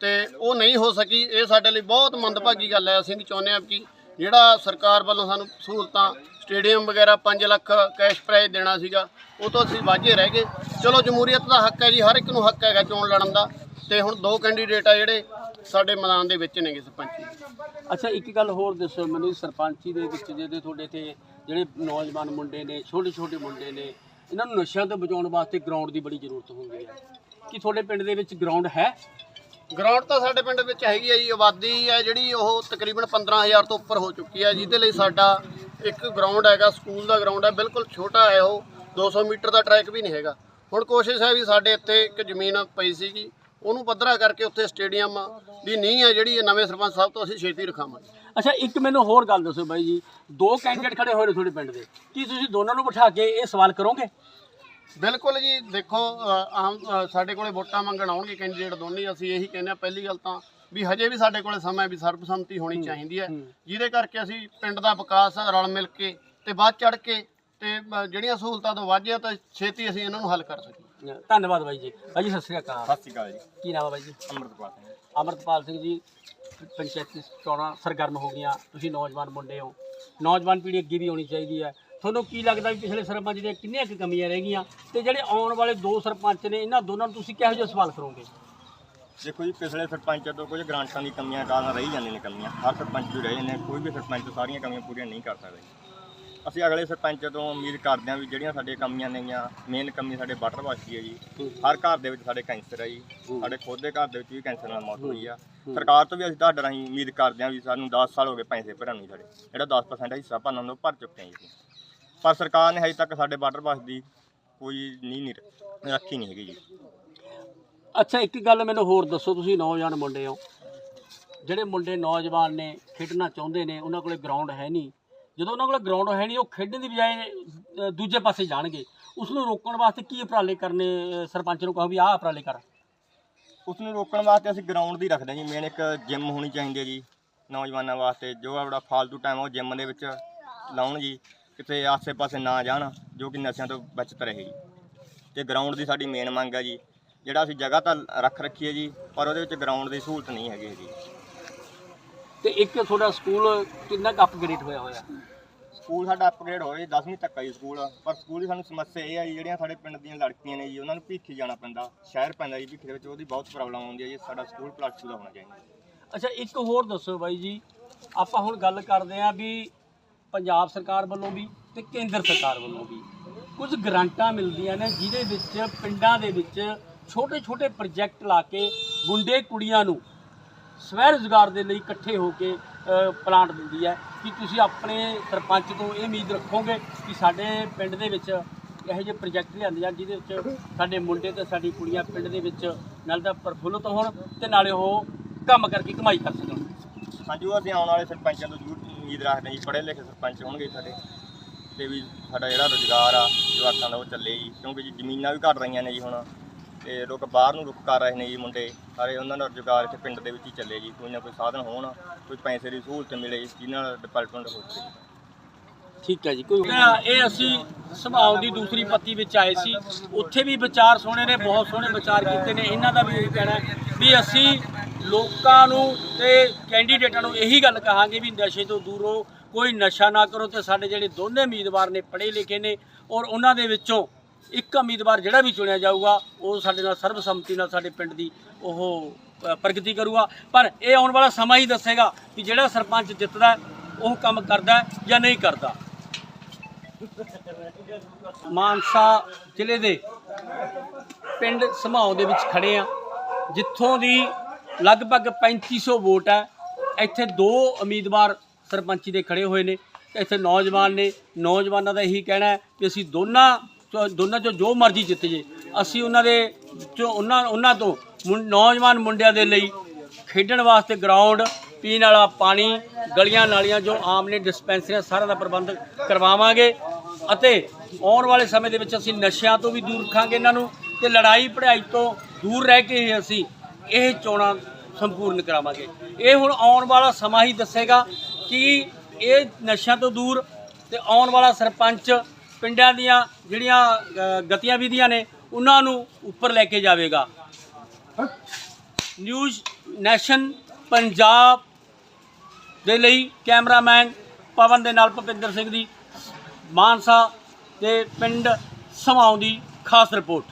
ਤੇ ਉਹ ਨਹੀਂ ਹੋ ਸਕੀ। ਇਹ ਸਾਡੇ ਲਈ ਬਹੁਤ ਮੰਦਭਾਗੀ ਗੱਲ ਹੈ। ਅਸੀਂ ਵੀ ਚਾਹੁੰਦੇ ਹਾਂ ਕਿ ਜਿਹੜਾ ਸਰਕਾਰ ਵੱਲੋਂ ਸਾਨੂੰ ਸਹੂਲਤਾਂ, ਸਟੇਡੀਅਮ ਵਗੈਰਾ 5 ਲੱਖ ਕੈਸ਼ ਪ੍ਰਾਈਜ਼ ਦੇਣਾ ਸੀਗਾ, ਉਹ ਤੋਂ ਅਸੀਂ ਵਾਝੇ ਰਹਿ ਗਏ। ਚਲੋ ਜਮਹੂਰੀਅਤ ਦਾ ਹੱਕ ਹੈ ਜੀ, ਹਰ ਇੱਕ ਨੂੰ ਹੱਕ ਹੈਗਾ ਚੋਣ ਲੜਨ ਦਾ। ਤੇ ਹੁਣ ਦੋ ਕੈਂਡੀਡੇਟ ਆ ਜਿਹੜੇ ਸਾਡੇ ਮੈਦਾਨ ਦੇ ਵਿੱਚ ਨੇਗੇ ਸਰਪੰਚੀ। ਅੱਛਾ, ਇੱਕ ਗੱਲ ਹੋਰ ਦੱਸੋ ਮੈਨੂੰ ਸਰਪੰਚੀ ਦੇ ਵਿੱਚ ਜਿਹੜੇ ਤੁਹਾਡੇ ਤੇ ਜਿਹੜੇ ਨੌਜਵਾਨ ਮੁੰਡੇ ਨੇ ਛੋਟੇ ਛੋਟੇ ਮੁੰਡੇ ਨੇ, ਇਹਨਾਂ ਨੂੰ ਨਸ਼ਿਆਂ ਤੋਂ ਬਚਾਉਣ ਵਾਸਤੇ ਗਰਾਊਂਡ ਦੀ ਬੜੀ ਜ਼ਰੂਰਤ ਹੁੰਦੀ ਹੈ। ਕਿ ਤੁਹਾਡੇ ਪਿੰਡ ਦੇ ਵਿੱਚ ਗਰਾਊਂਡ ਹੈ? ਗਰਾਊਂਡ ਤਾਂ ਸਾਡੇ ਪਿੰਡ ਵਿੱਚ ਹੈਗੀ ਹੈ ਜੀ, ਆਬਾਦੀ ਹੈ ਜਿਹੜੀ, ਉਹ ਤਕਰੀਬਨ 15000 ਤੋਂ ਉੱਪਰ ਹੋ ਚੁੱਕੀ ਹੈ ਜਿਹਦੇ ਲਈ ਸਾਡਾ ਇੱਕ ਗਰਾਊਂਡ ਹੈਗਾ, ਸਕੂਲ ਦਾ ਗਰਾਊਂਡ ਹੈ ਬਿਲਕੁਲ ਛੋਟਾ ਹੈ ਉਹ 200 ਮੀਟਰ ਦਾ ਟਰੈਕ ਵੀ ਨਹੀਂ ਹੈਗਾ। ਹੁਣ ਕੋਸ਼ਿਸ਼ ਹੈ ਵੀ ਸਾਡੇ ਇੱਥੇ ਇੱਕ ਜ਼ਮੀਨ ਪਈ ਸੀਗੀ, ਉਹਨੂੰ ਪੱਧਰਾ ਕਰਕੇ ਉੱਥੇ ਸਟੇਡੀਅਮ ਦੀ ਨੀਂਹ ਹੈ ਜਿਹੜੀ, ਇਹ ਨਵੇਂ ਸਰਪੰਚ ਸਾਹਿਬ ਤੋਂ ਅਸੀਂ ਛੇਤੀ ਰਖਾਵਾਂਗੇ। ਅੱਛਾ, ਇੱਕ ਮੈਨੂੰ ਹੋਰ ਗੱਲ ਦੱਸੋ ਬਾਈ ਜੀ, ਦੋ ਕੈਂਡੀਡੇਟ ਖੜੇ ਹੋਏ ਨੇ ਤੁਹਾਡੇ ਪਿੰਡ ਦੇ, ਕੀ ਤੁਸੀਂ ਦੋਨਾਂ ਨੂੰ ਬਿਠਾ ਕੇ ਇਹ ਸਵਾਲ ਕਰੋਗੇ? ਬਿਲਕੁਲ ਜੀ ਦੇਖੋ ਅ, ਆਮ ਅ, ਸਾਡੇ ਕੋਲੇ ਵੋਟਾਂ ਮੰਗਣ ਆਉਣਗੇ ਕੈਂਡੀਡੇਟ ਦੋਨੇ ਅਸੀਂ ਇਹੀ ਕਹਿੰਦੇ ਆ ਪਹਿਲੀ ਗੱਲ ਤਾਂ ਵੀ ਹਜੇ ਵੀ ਸਾਡੇ ਕੋਲੇ ਸਮਾਂ ਹੈ ਵੀ ਸਰਬਸੰਮਤੀ ਹੋਣੀ ਚਾਹੀਦੀ ਹੈ। ਜਿਹਦੇ ਕਰਕੇ ਅਸੀਂ ਪਿੰਡ ਦਾ ਵਿਕਾਸ ਰਲ ਮਿਲ ਕੇ ਤੇ ਵੱਧ ਚੜ ਕੇ ਤੇ ਅ, ਜਿਹੜੀਆਂ ਸਹੂਲਤਾਂ ਤੋਂ ਵਾਝੀਆਂ ਤਾਂ ਛੇਤੀ ਅਸੀਂ ਇਹਨਾਂ ਨੂੰ ਹੱਲ ਕਰ ਸਕੀਏ। ਧੰਨਵਾਦ ਬਾਈ ਜੀ। ਬਾਈ ਜੀ ਸਤਿ ਸ੍ਰੀ ਅਕਾਲ। ਸਤਿ ਸ਼੍ਰੀ ਅਕਾਲ ਜੀ। ਕੀ ਨਾਮ ਹੈ ਬਾਈ ਜੀ? ਅੰਮ੍ਰਿਤਪਾਲ ਸਿੰਘ। ਅਮਰਤਪਾਲ ਸਿੰਘ ਜੀ ਪੰਚਾਇਤੀ ਚੋਣਾਂ ਸਰਗਰਮ ਹੋ ਗਈਆਂ। ਤੁਸੀਂ ਨੌਜਵਾਨ ਮੁੰਡੇ ਹੋ। ਨੌਜਵਾਨ ਪੀੜ੍ਹੀ ਅੱਗੇ ਵੀ ਆਉਣੀ ਚਾਹੀਦੀ ਹੈ। ਤੁਹਾਨੂੰ ਕੀ ਲੱਗਦਾ ਵੀ ਪਿਛਲੇ ਸਰਪੰਚ ਦੀਆਂ ਕਿੰਨੀਆਂ ਕੁ ਕਮੀਆਂ ਰਹਿ ਗਈਆਂ ਤੇ ਜਿਹੜੇ ਆਉਣ ਵਾਲੇ ਦੋ ਸਰਪੰਚ ਨੇ, ਇਹਨਾਂ ਦੋਨਾਂ ਨੂੰ ਤੁਸੀਂ ਕਿਹੋ ਜਿਹਾ ਸਵਾਲ ਕਰੋਗੇ? ਦੇਖੋ ਜੀ, ਪਿਛਲੇ ਸਰਪੰਚ ਤੋਂ ਕੁਝ ਗ੍ਰਾਂਟਾਂ ਦੀ ਕਮੀਆਂ ਕਾਰਨ ਰਹੀ ਜਾਂਦੀਆਂ ਨੇ ਕਮੀਆਂ। ਹਰ ਸਰਪੰਚ ਵੀ ਰਹੇ ਨੇ, ਕੋਈ ਵੀ ਸਰਪੰਚ ਸਾਰੀਆਂ ਕਮੀਆਂ ਪੂਰੀਆਂ ਨਹੀਂ ਕਰ ਸਕਦਾ। ਅਸੀਂ ਅਗਲੇ ਸਰਪੰਚ ਤੋਂ ਉਮੀਦ ਕਰਦੇ ਹਾਂ ਵੀ ਜਿਹੜੀਆਂ ਸਾਡੀਆਂ ਕਮੀਆਂ ਨੇਗੀਆਂ ਮੇਨ ਕਮੀ ਸਾਡੇ ਵਾਟਰ ਵਾਸਤੇ ਹੈ ਜੀ। ਹਰ ਘਰ ਦੇ ਵਿੱਚ ਸਾਡੇ ਕੈਂਸਰ ਹੈ ਜੀ। ਸਾਡੇ ਖੁਦ ਦੇ ਘਰ ਦੇ ਵਿੱਚ ਵੀ ਕੈਂਸਰ ਨਾਲ ਮੌਤ ਹੋਈ ਆ। ਸਰਕਾਰ ਤੋਂ ਵੀ ਅਸੀਂ ਤੁਹਾਡੇ ਰਾਹੀਂ ਉਮੀਦ ਕਰਦੇ ਹਾਂ ਵੀ ਸਾਨੂੰ 10 ਸਾਲ ਹੋ ਗਏ ਪੈਸੇ ਭਰਨ ਨੂੰ ਸਾਡੇ। ਜਿਹੜਾ 10% ਹਿੱਸਾ ਭਰਨ ਨੂੰ ਭਰ ਚੁੱਕੇ ਹਾਂ ਜੀ ਪਰ ਸਰਕਾਰ ਨੇ ਹਜੇ ਤੱਕ ਸਾਡੇ ਵਾਟਰ ਵਾਸ ਦੀ ਕੋਈ ਨਹੀਂ ਰ- ਰੱਖੀ ਨਹੀਂ ਹੈਗੀ ਜੀ। ਅੱਛਾ ਇੱਕ ਗੱਲ ਮੈਨੂੰ ਹੋਰ ਦੱਸੋ ਤੁਸੀਂ ਨੌਜਵਾਨ ਮੁੰਡੇ ਹੋ। ਜਿਹੜੇ ਮੁੰਡੇ ਨੌਜਵਾਨ ਨੇ ਖੇਡਣਾ ਚਾਹੁੰਦੇ ਨੇ ਉਹਨਾਂ ਕੋਲੇ ਗਰਾਊਂਡ ਹੈ ਨਹੀਂ। ਜਦੋਂ ਉਹਨਾਂ ਕੋਲੇ ਗਰਾਊਂਡ ਹੈ ਨਹੀਂ ਉਹ ਖੇਡਣ ਦੀ ਬਜਾਏ ਦੂਜੇ ਪਾਸੇ ਜਾਣਗੇ। ਉਸ ਨੂੰ ਰੋਕਣ ਵਾਸਤੇ ਕੀ ਉਪਰਾਲੇ ਕਰਨੇ ਸਰਪੰਚ ਨੂੰ ਕਹੋ ਵੀ ਆਹ ਉਪਰਾਲੇ ਕਰ। ਉਸ ਨੂੰ ਰੋਕਣ ਵਾਸਤੇ ਅਸੀਂ ਗਰਾਊਂਡ ਦੀ ਰੱਖਦੇ ਹਾਂ ਜੀ ਮੇਨ ਇੱਕ ਜਿਮ ਹੋਣੀ ਚਾਹੀਦੀ ਹੈ ਜੀ ਨੌਜਵਾਨਾਂ ਵਾਸਤੇ। ਜੋ ਆਪਣਾ ਫਾਲਤੂ ਟਾਈਮ ਉਹ ਜਿਮ ਦੇ ਵਿੱਚ ਲਾਉਣ ਜੀ। ਕਿਤੇ ਆਸੇ-ਪਾਸੇ ਨਾ ਜਾਣ ਜੋ ਕਿ ਨਸ਼ਿਆਂ ਤੋਂ ਬਚਤ ਰਹੇ ਜੀ। ਤੇ ਗਰਾਊਂਡ ਦੀ ਸਾਡੀ ਮੇਨ ਮੰਗ ਹੈ ਜੀ ਜਿਹੜਾ ਅਸੀਂ ਜਗ੍ਹਾ ਤਾਂ ਰੱਖ ਰੱਖੀ ਹੈ ਜੀ ਪਰ ਉਹਦੇ ਵਿੱਚ ਗਰਾਊਂਡ ਦੀ ਸਹੂਲਤ ਨਹੀਂ ਹੈਗੀ ਜੀ। ਤੇ ਇੱਕ ਤੁਹਾਡਾ ਸਕੂਲ ਕਿੰਨਾ ਕੁ ਅਪਗ੍ਰੇਡ ਹੋਇਆ ਹੋਇਆ? ਸਕੂਲ ਸਾਡਾ ਅਪਗ੍ਰੇਡ ਹੋਇਆ ਜੀ 10ਵੀਂ ਤੱਕ ਜੀ ਸਕੂਲ ਪਰ ਸਕੂਲ ਦੀ ਸਾਨੂੰ ਸਮੱਸਿਆ ਇਹ ਆ ਜੀ ਜਿਹੜੀਆਂ ਸਾਡੇ ਪਿੰਡ ਦੀਆਂ ਲੜਕੀਆਂ ਨੇ ਜੀ ਉਹਨਾਂ ਨੂੰ ਭੀਖੀ ਜਾਣਾ ਪੈਂਦਾ ਸ਼ਹਿਰ ਪੈਂਦਾ ਜੀ ਭੀਖੀ ਦੇ ਵਿੱਚ ਉਹਦੀ ਬਹੁਤ ਪ੍ਰੋਬਲਮ ਆਉਂਦੀ ਹੈ ਜੀ ਸਾਡਾ ਸਕੂਲ ਪਲੱਸ 2 ਦਾ ਹੋਣਾ ਚਾਹੀਦਾ ਅੱਛਾ ਇੱਕ ਹੋਰ ਦੱਸੋ ਬਾਈ ਜੀ ਆਪਾਂ ਹੁਣ ਗੱਲ ਕਰਦੇ ਆਂ ਵੀ ਪੰਜਾਬ ਸਰਕਾਰ ਵੱਲੋਂ ਵੀ ਤੇ ਕੇਂਦਰ ਸਰਕਾਰ ਵੱਲੋਂ ਵੀ ਕੁਝ ਗ੍ਰਾਂਟਾਂ ਮਿਲਦੀਆਂ ਨੇ, ਜਿਹਦੇ ਵਿੱਚ ਪਿੰਡਾਂ ਦੇ ਵਿੱਚ ਛੋਟੇ ਛੋਟੇ ਪ੍ਰੋਜੈਕਟ ਲਾ ਕੇ ਮੁੰਡੇ ਕੁੜੀਆਂ ਨੂੰ ਸਵੈ ਰੁਜ਼ਗਾਰ ਦੇ ਲਈ ਇਕੱਠੇ ਹੋ ਕੇ ਪਲਾਂਟ ਦਿੰਦੀ ਹੈ। ਕਿ ਤੁਸੀਂ ਆਪਣੇ ਸਰਪੰਚ ਤੋਂ ਇਹ ਉਮੀਦ ਰੱਖੋਗੇ ਕਿ ਸਾਡੇ ਪਿੰਡ ਦੇ ਵਿੱਚ ਇਹੋ ਜਿਹੇ ਪ੍ਰੋਜੈਕਟ ਲਿਆਂਦੇ ਜਾਣ, ਜਿਹਦੇ ਵਿੱਚ ਸਾਡੇ ਮੁੰਡੇ ਤੇ ਸਾਡੀ ਕੁੜੀਆਂ ਪਿੰਡ ਦੇ ਵਿੱਚ ਨਾਲ ਤਾਂ ਪ੍ਰਫੁੱਲਤ ਹੋਣ ਤੇ ਨਾਲੇ ਉਹ ਕੰਮ ਕਰਕੇ ਕਮਾਈ ਕਰ ਸਕਣ? ਹਾਂਜੀ ਅਸੀਂ ਆਉਣ ਵਾਲੇ ਸਰਪੰਚਾਂ ਤੋਂ ਜ਼ਰੂਰ ਉਮੀਦ ਰੱਖਦੇ ਹਾਂ ਜੀ ਪੜ੍ਹੇ ਲਿਖੇ ਸਰਪੰਚ ਹੋਣਗੇ ਸਾਡੇ। ਤੇ ਵੀ ਸਾਡਾ ਜਿਹੜਾ ਰੁਜ਼ਗਾਰ ਆ ਜਵਾਕਾਂ ਦਾ ਉਹ ਚੱਲੇ ਜੀ ਕਿਉਂਕਿ ਜੀ ਜ਼ਮੀਨਾਂ ਵੀ ਘਟ ਰਹੀਆਂ ਨੇ ਜੀ ਹੁਣ। ਤੇ ਲੋਕ ਬਾਹਰ ਨੂੰ ਰੁਕ ਕਰ ਰਹੇ ਨੇ ਜੀ ਮੁੰਡੇ। ਸਾਰੇ ਉਹਨਾਂ ਦਾ ਰੁਜ਼ਗਾਰ ਇੱਥੇ ਪਿੰਡ ਦੇ ਵਿੱਚ ਹੀ ਚੱਲੇ ਜੀ ਕੋਈ ਨਾ ਕੋਈ ਸਾਧਨ ਹੋਣ ਕੋਈ ਪੈਸੇ ਦੀ ਸਹੂਲਤ ਮਿਲੇ ਜੀ, ਜਿਹਨਾਂ ਨਾਲ ਡਿਵੈਲਪਮੈਂਟ ਹੋ ਸਕੇ। ਠੀਕ ਹੈ ਜੀ ਕੋਈ ਇਹ ਅਸੀਂ ਸੁਭਾਅ ਦੀ ਦੂਸਰੀ ਪੱਤੀ ਵਿੱਚ ਆਏ ਸੀ। ਉੱਥੇ ਵੀ ਵਿਚਾਰ ਸੋਹਣੇ ਨੇ ਬਹੁਤ ਸੋਹਣੇ ਵਿਚਾਰ ਕੀਤੇ ਨੇ। ਇਹਨਾਂ ਦਾ ਵੀ ਇਹ ਕਹਿਣਾ ਵੀ ਅਸੀਂ ਲੋਕਾਂ ਨੂੰ ਤੇ ਕੈਂਡੀਡੇਟਾਂ ਨੂੰ ਇਹੀ ਗੱਲ ਕਹਾਂਗੇ ਵੀ ਨਸ਼ੇ ਤੋਂ ਦੂਰ ਰਹੋ ਕੋਈ ਨਸ਼ਾ ਨਾ ਕਰੋ ਤੇ ਸਾਡੇ ਜਿਹੜੇ ਦੋਨੇ ਉਮੀਦਵਾਰ ਨੇ ਪੜ੍ਹੇ ਲਿਖੇ ਨੇ ਔਰ ਉਹਨਾਂ ਦੇ ਵਿੱਚੋਂ ਇੱਕ ਉਮੀਦਵਾਰ ਜਿਹੜਾ ਵੀ ਚੁਣਿਆ ਜਾਊਗਾ, ਉਹ ਸਾਡੇ ਨਾਲ ਸਰਬਸੰਮਤੀ ਨਾਲ ਸਾਡੇ ਪਿੰਡ ਦੀ ਉਹ ਪ੍ਰਗਤੀ ਕਰੂਗਾ। ਪਰ ਇਹ ਆਉਣ ਵਾਲਾ ਸਮਾਂ ਹੀ ਦੱਸੇਗਾ ਕਿ ਜਿਹੜਾ ਸਰਪੰਚ ਜਿੱਤਦਾ, ਉਹ ਕੰਮ ਕਰਦਾ ਜਾਂ ਨਹੀਂ ਕਰਦਾ। ਮਾਨਸਾ ਜ਼ਿਲ੍ਹੇ ਦੇ ਪਿੰਡ ਸਮਾਉ ਦੇ ਵਿੱਚ ਖੜੇ ਆ ਜਿੱਥੋਂ ਦੀ ਲਗਭਗ 3500 ਵੋਟ ਹੈ। ਇੱਥੇ ਦੋ ਉਮੀਦਵਾਰ ਸਰਪੰਚੀ ਦੇ ਖੜੇ ਹੋਏ ਨੇ। ਇੱਥੇ ਨੌਜਵਾਨ ਨੇ। ਨੌਜਵਾਨਾਂ ਦਾ ਇਹੀ ਕਹਿਣਾ ਹੈ ਕਿ ਅਸੀਂ ਦੋਨਾਂ ਚੋਂ ਦੋਨਾਂ ਚੋਂ ਜੋ ਮਰਜ਼ੀ ਜਿੱਤ ਜੇ ਅਸੀਂ ਉਹਨਾਂ ਦੇ ਚੋਂ ਉਹਨਾਂ ਉਹਨਾਂ ਤੋਂ ਮੁੰ- ਨੌਜਵਾਨ ਮੁੰਡਿਆਂ ਦੇ ਲਈ ਖੇਡਣ ਵਾਸਤੇ ਗਰਾਊਂਡ ਪੀਣ ਵਾਲਾ ਪਾਣੀ, ਗਲੀਆਂ ਨਾਲੀਆਂ ਜੋ ਆਮ ਨੇ ਡਿਸਪੈਂਸਰੀਆਂ ਸਾਰਾ ਦਾ ਪ੍ਰਬੰਧ ਕਰਵਾਵਾਂਗੇ। ਅਤੇ ਆਉਣ ਵਾਲੇ ਸਮੇਂ ਦੇ ਵਿੱਚ ਅਸੀਂ ਨਸ਼ਿਆਂ ਤੋਂ ਵੀ ਦੂਰ ਰੱਖਾਂਗੇ ਇਹਨਾਂ ਨੂੰ। ਤੇ ਲੜਾਈ ਪੜ੍ਹਾਈ ਤੋਂ ਦੂਰ ਰਹਿ ਕੇ ਹੀ ਅਸੀਂ ਇਹ ਚੋਣਾਂ ਸੰਪੂਰਨ ਕਰਾਵਾਂਗੇ। ਇਹ ਹੁਣ ਆਉਣ ਵਾਲਾ ਸਮਾਂ ਹੀ ਦੱਸੇਗਾ ਕਿ ਇਹ ਨਸ਼ਿਆਂ ਤੋਂ ਦੂਰ ਤੇ ਆਉਣ ਵਾਲਾ ਸਰਪੰਚ ਪਿੰਡਾਂ ਦੀਆਂ ਜਿਹੜੀਆਂ ਅ, ਗਤੀਵਿਧੀਆਂ ਨੇ ਉਹਨਾਂ ਨੂੰ ਉੱਪਰ ਲੈ ਕੇ ਜਾਵੇਗਾ। ਨਿਊਜ਼ ਨੈਸ਼ਨ ਪੰਜਾਬ ਦੇ ਲਈ ਕੈਮਰਾਮੈਨ ਪਵਨ ਦੇ ਨਾਲ ਭੁਪਿੰਦਰ ਸਿੰਘ ਦੀ ਮਾਨਸਾ ਤੇ ਪਿੰਡ ਸਮਾਉਂ ਦੀ ਖਾਸ ਰਿਪੋਰਟ।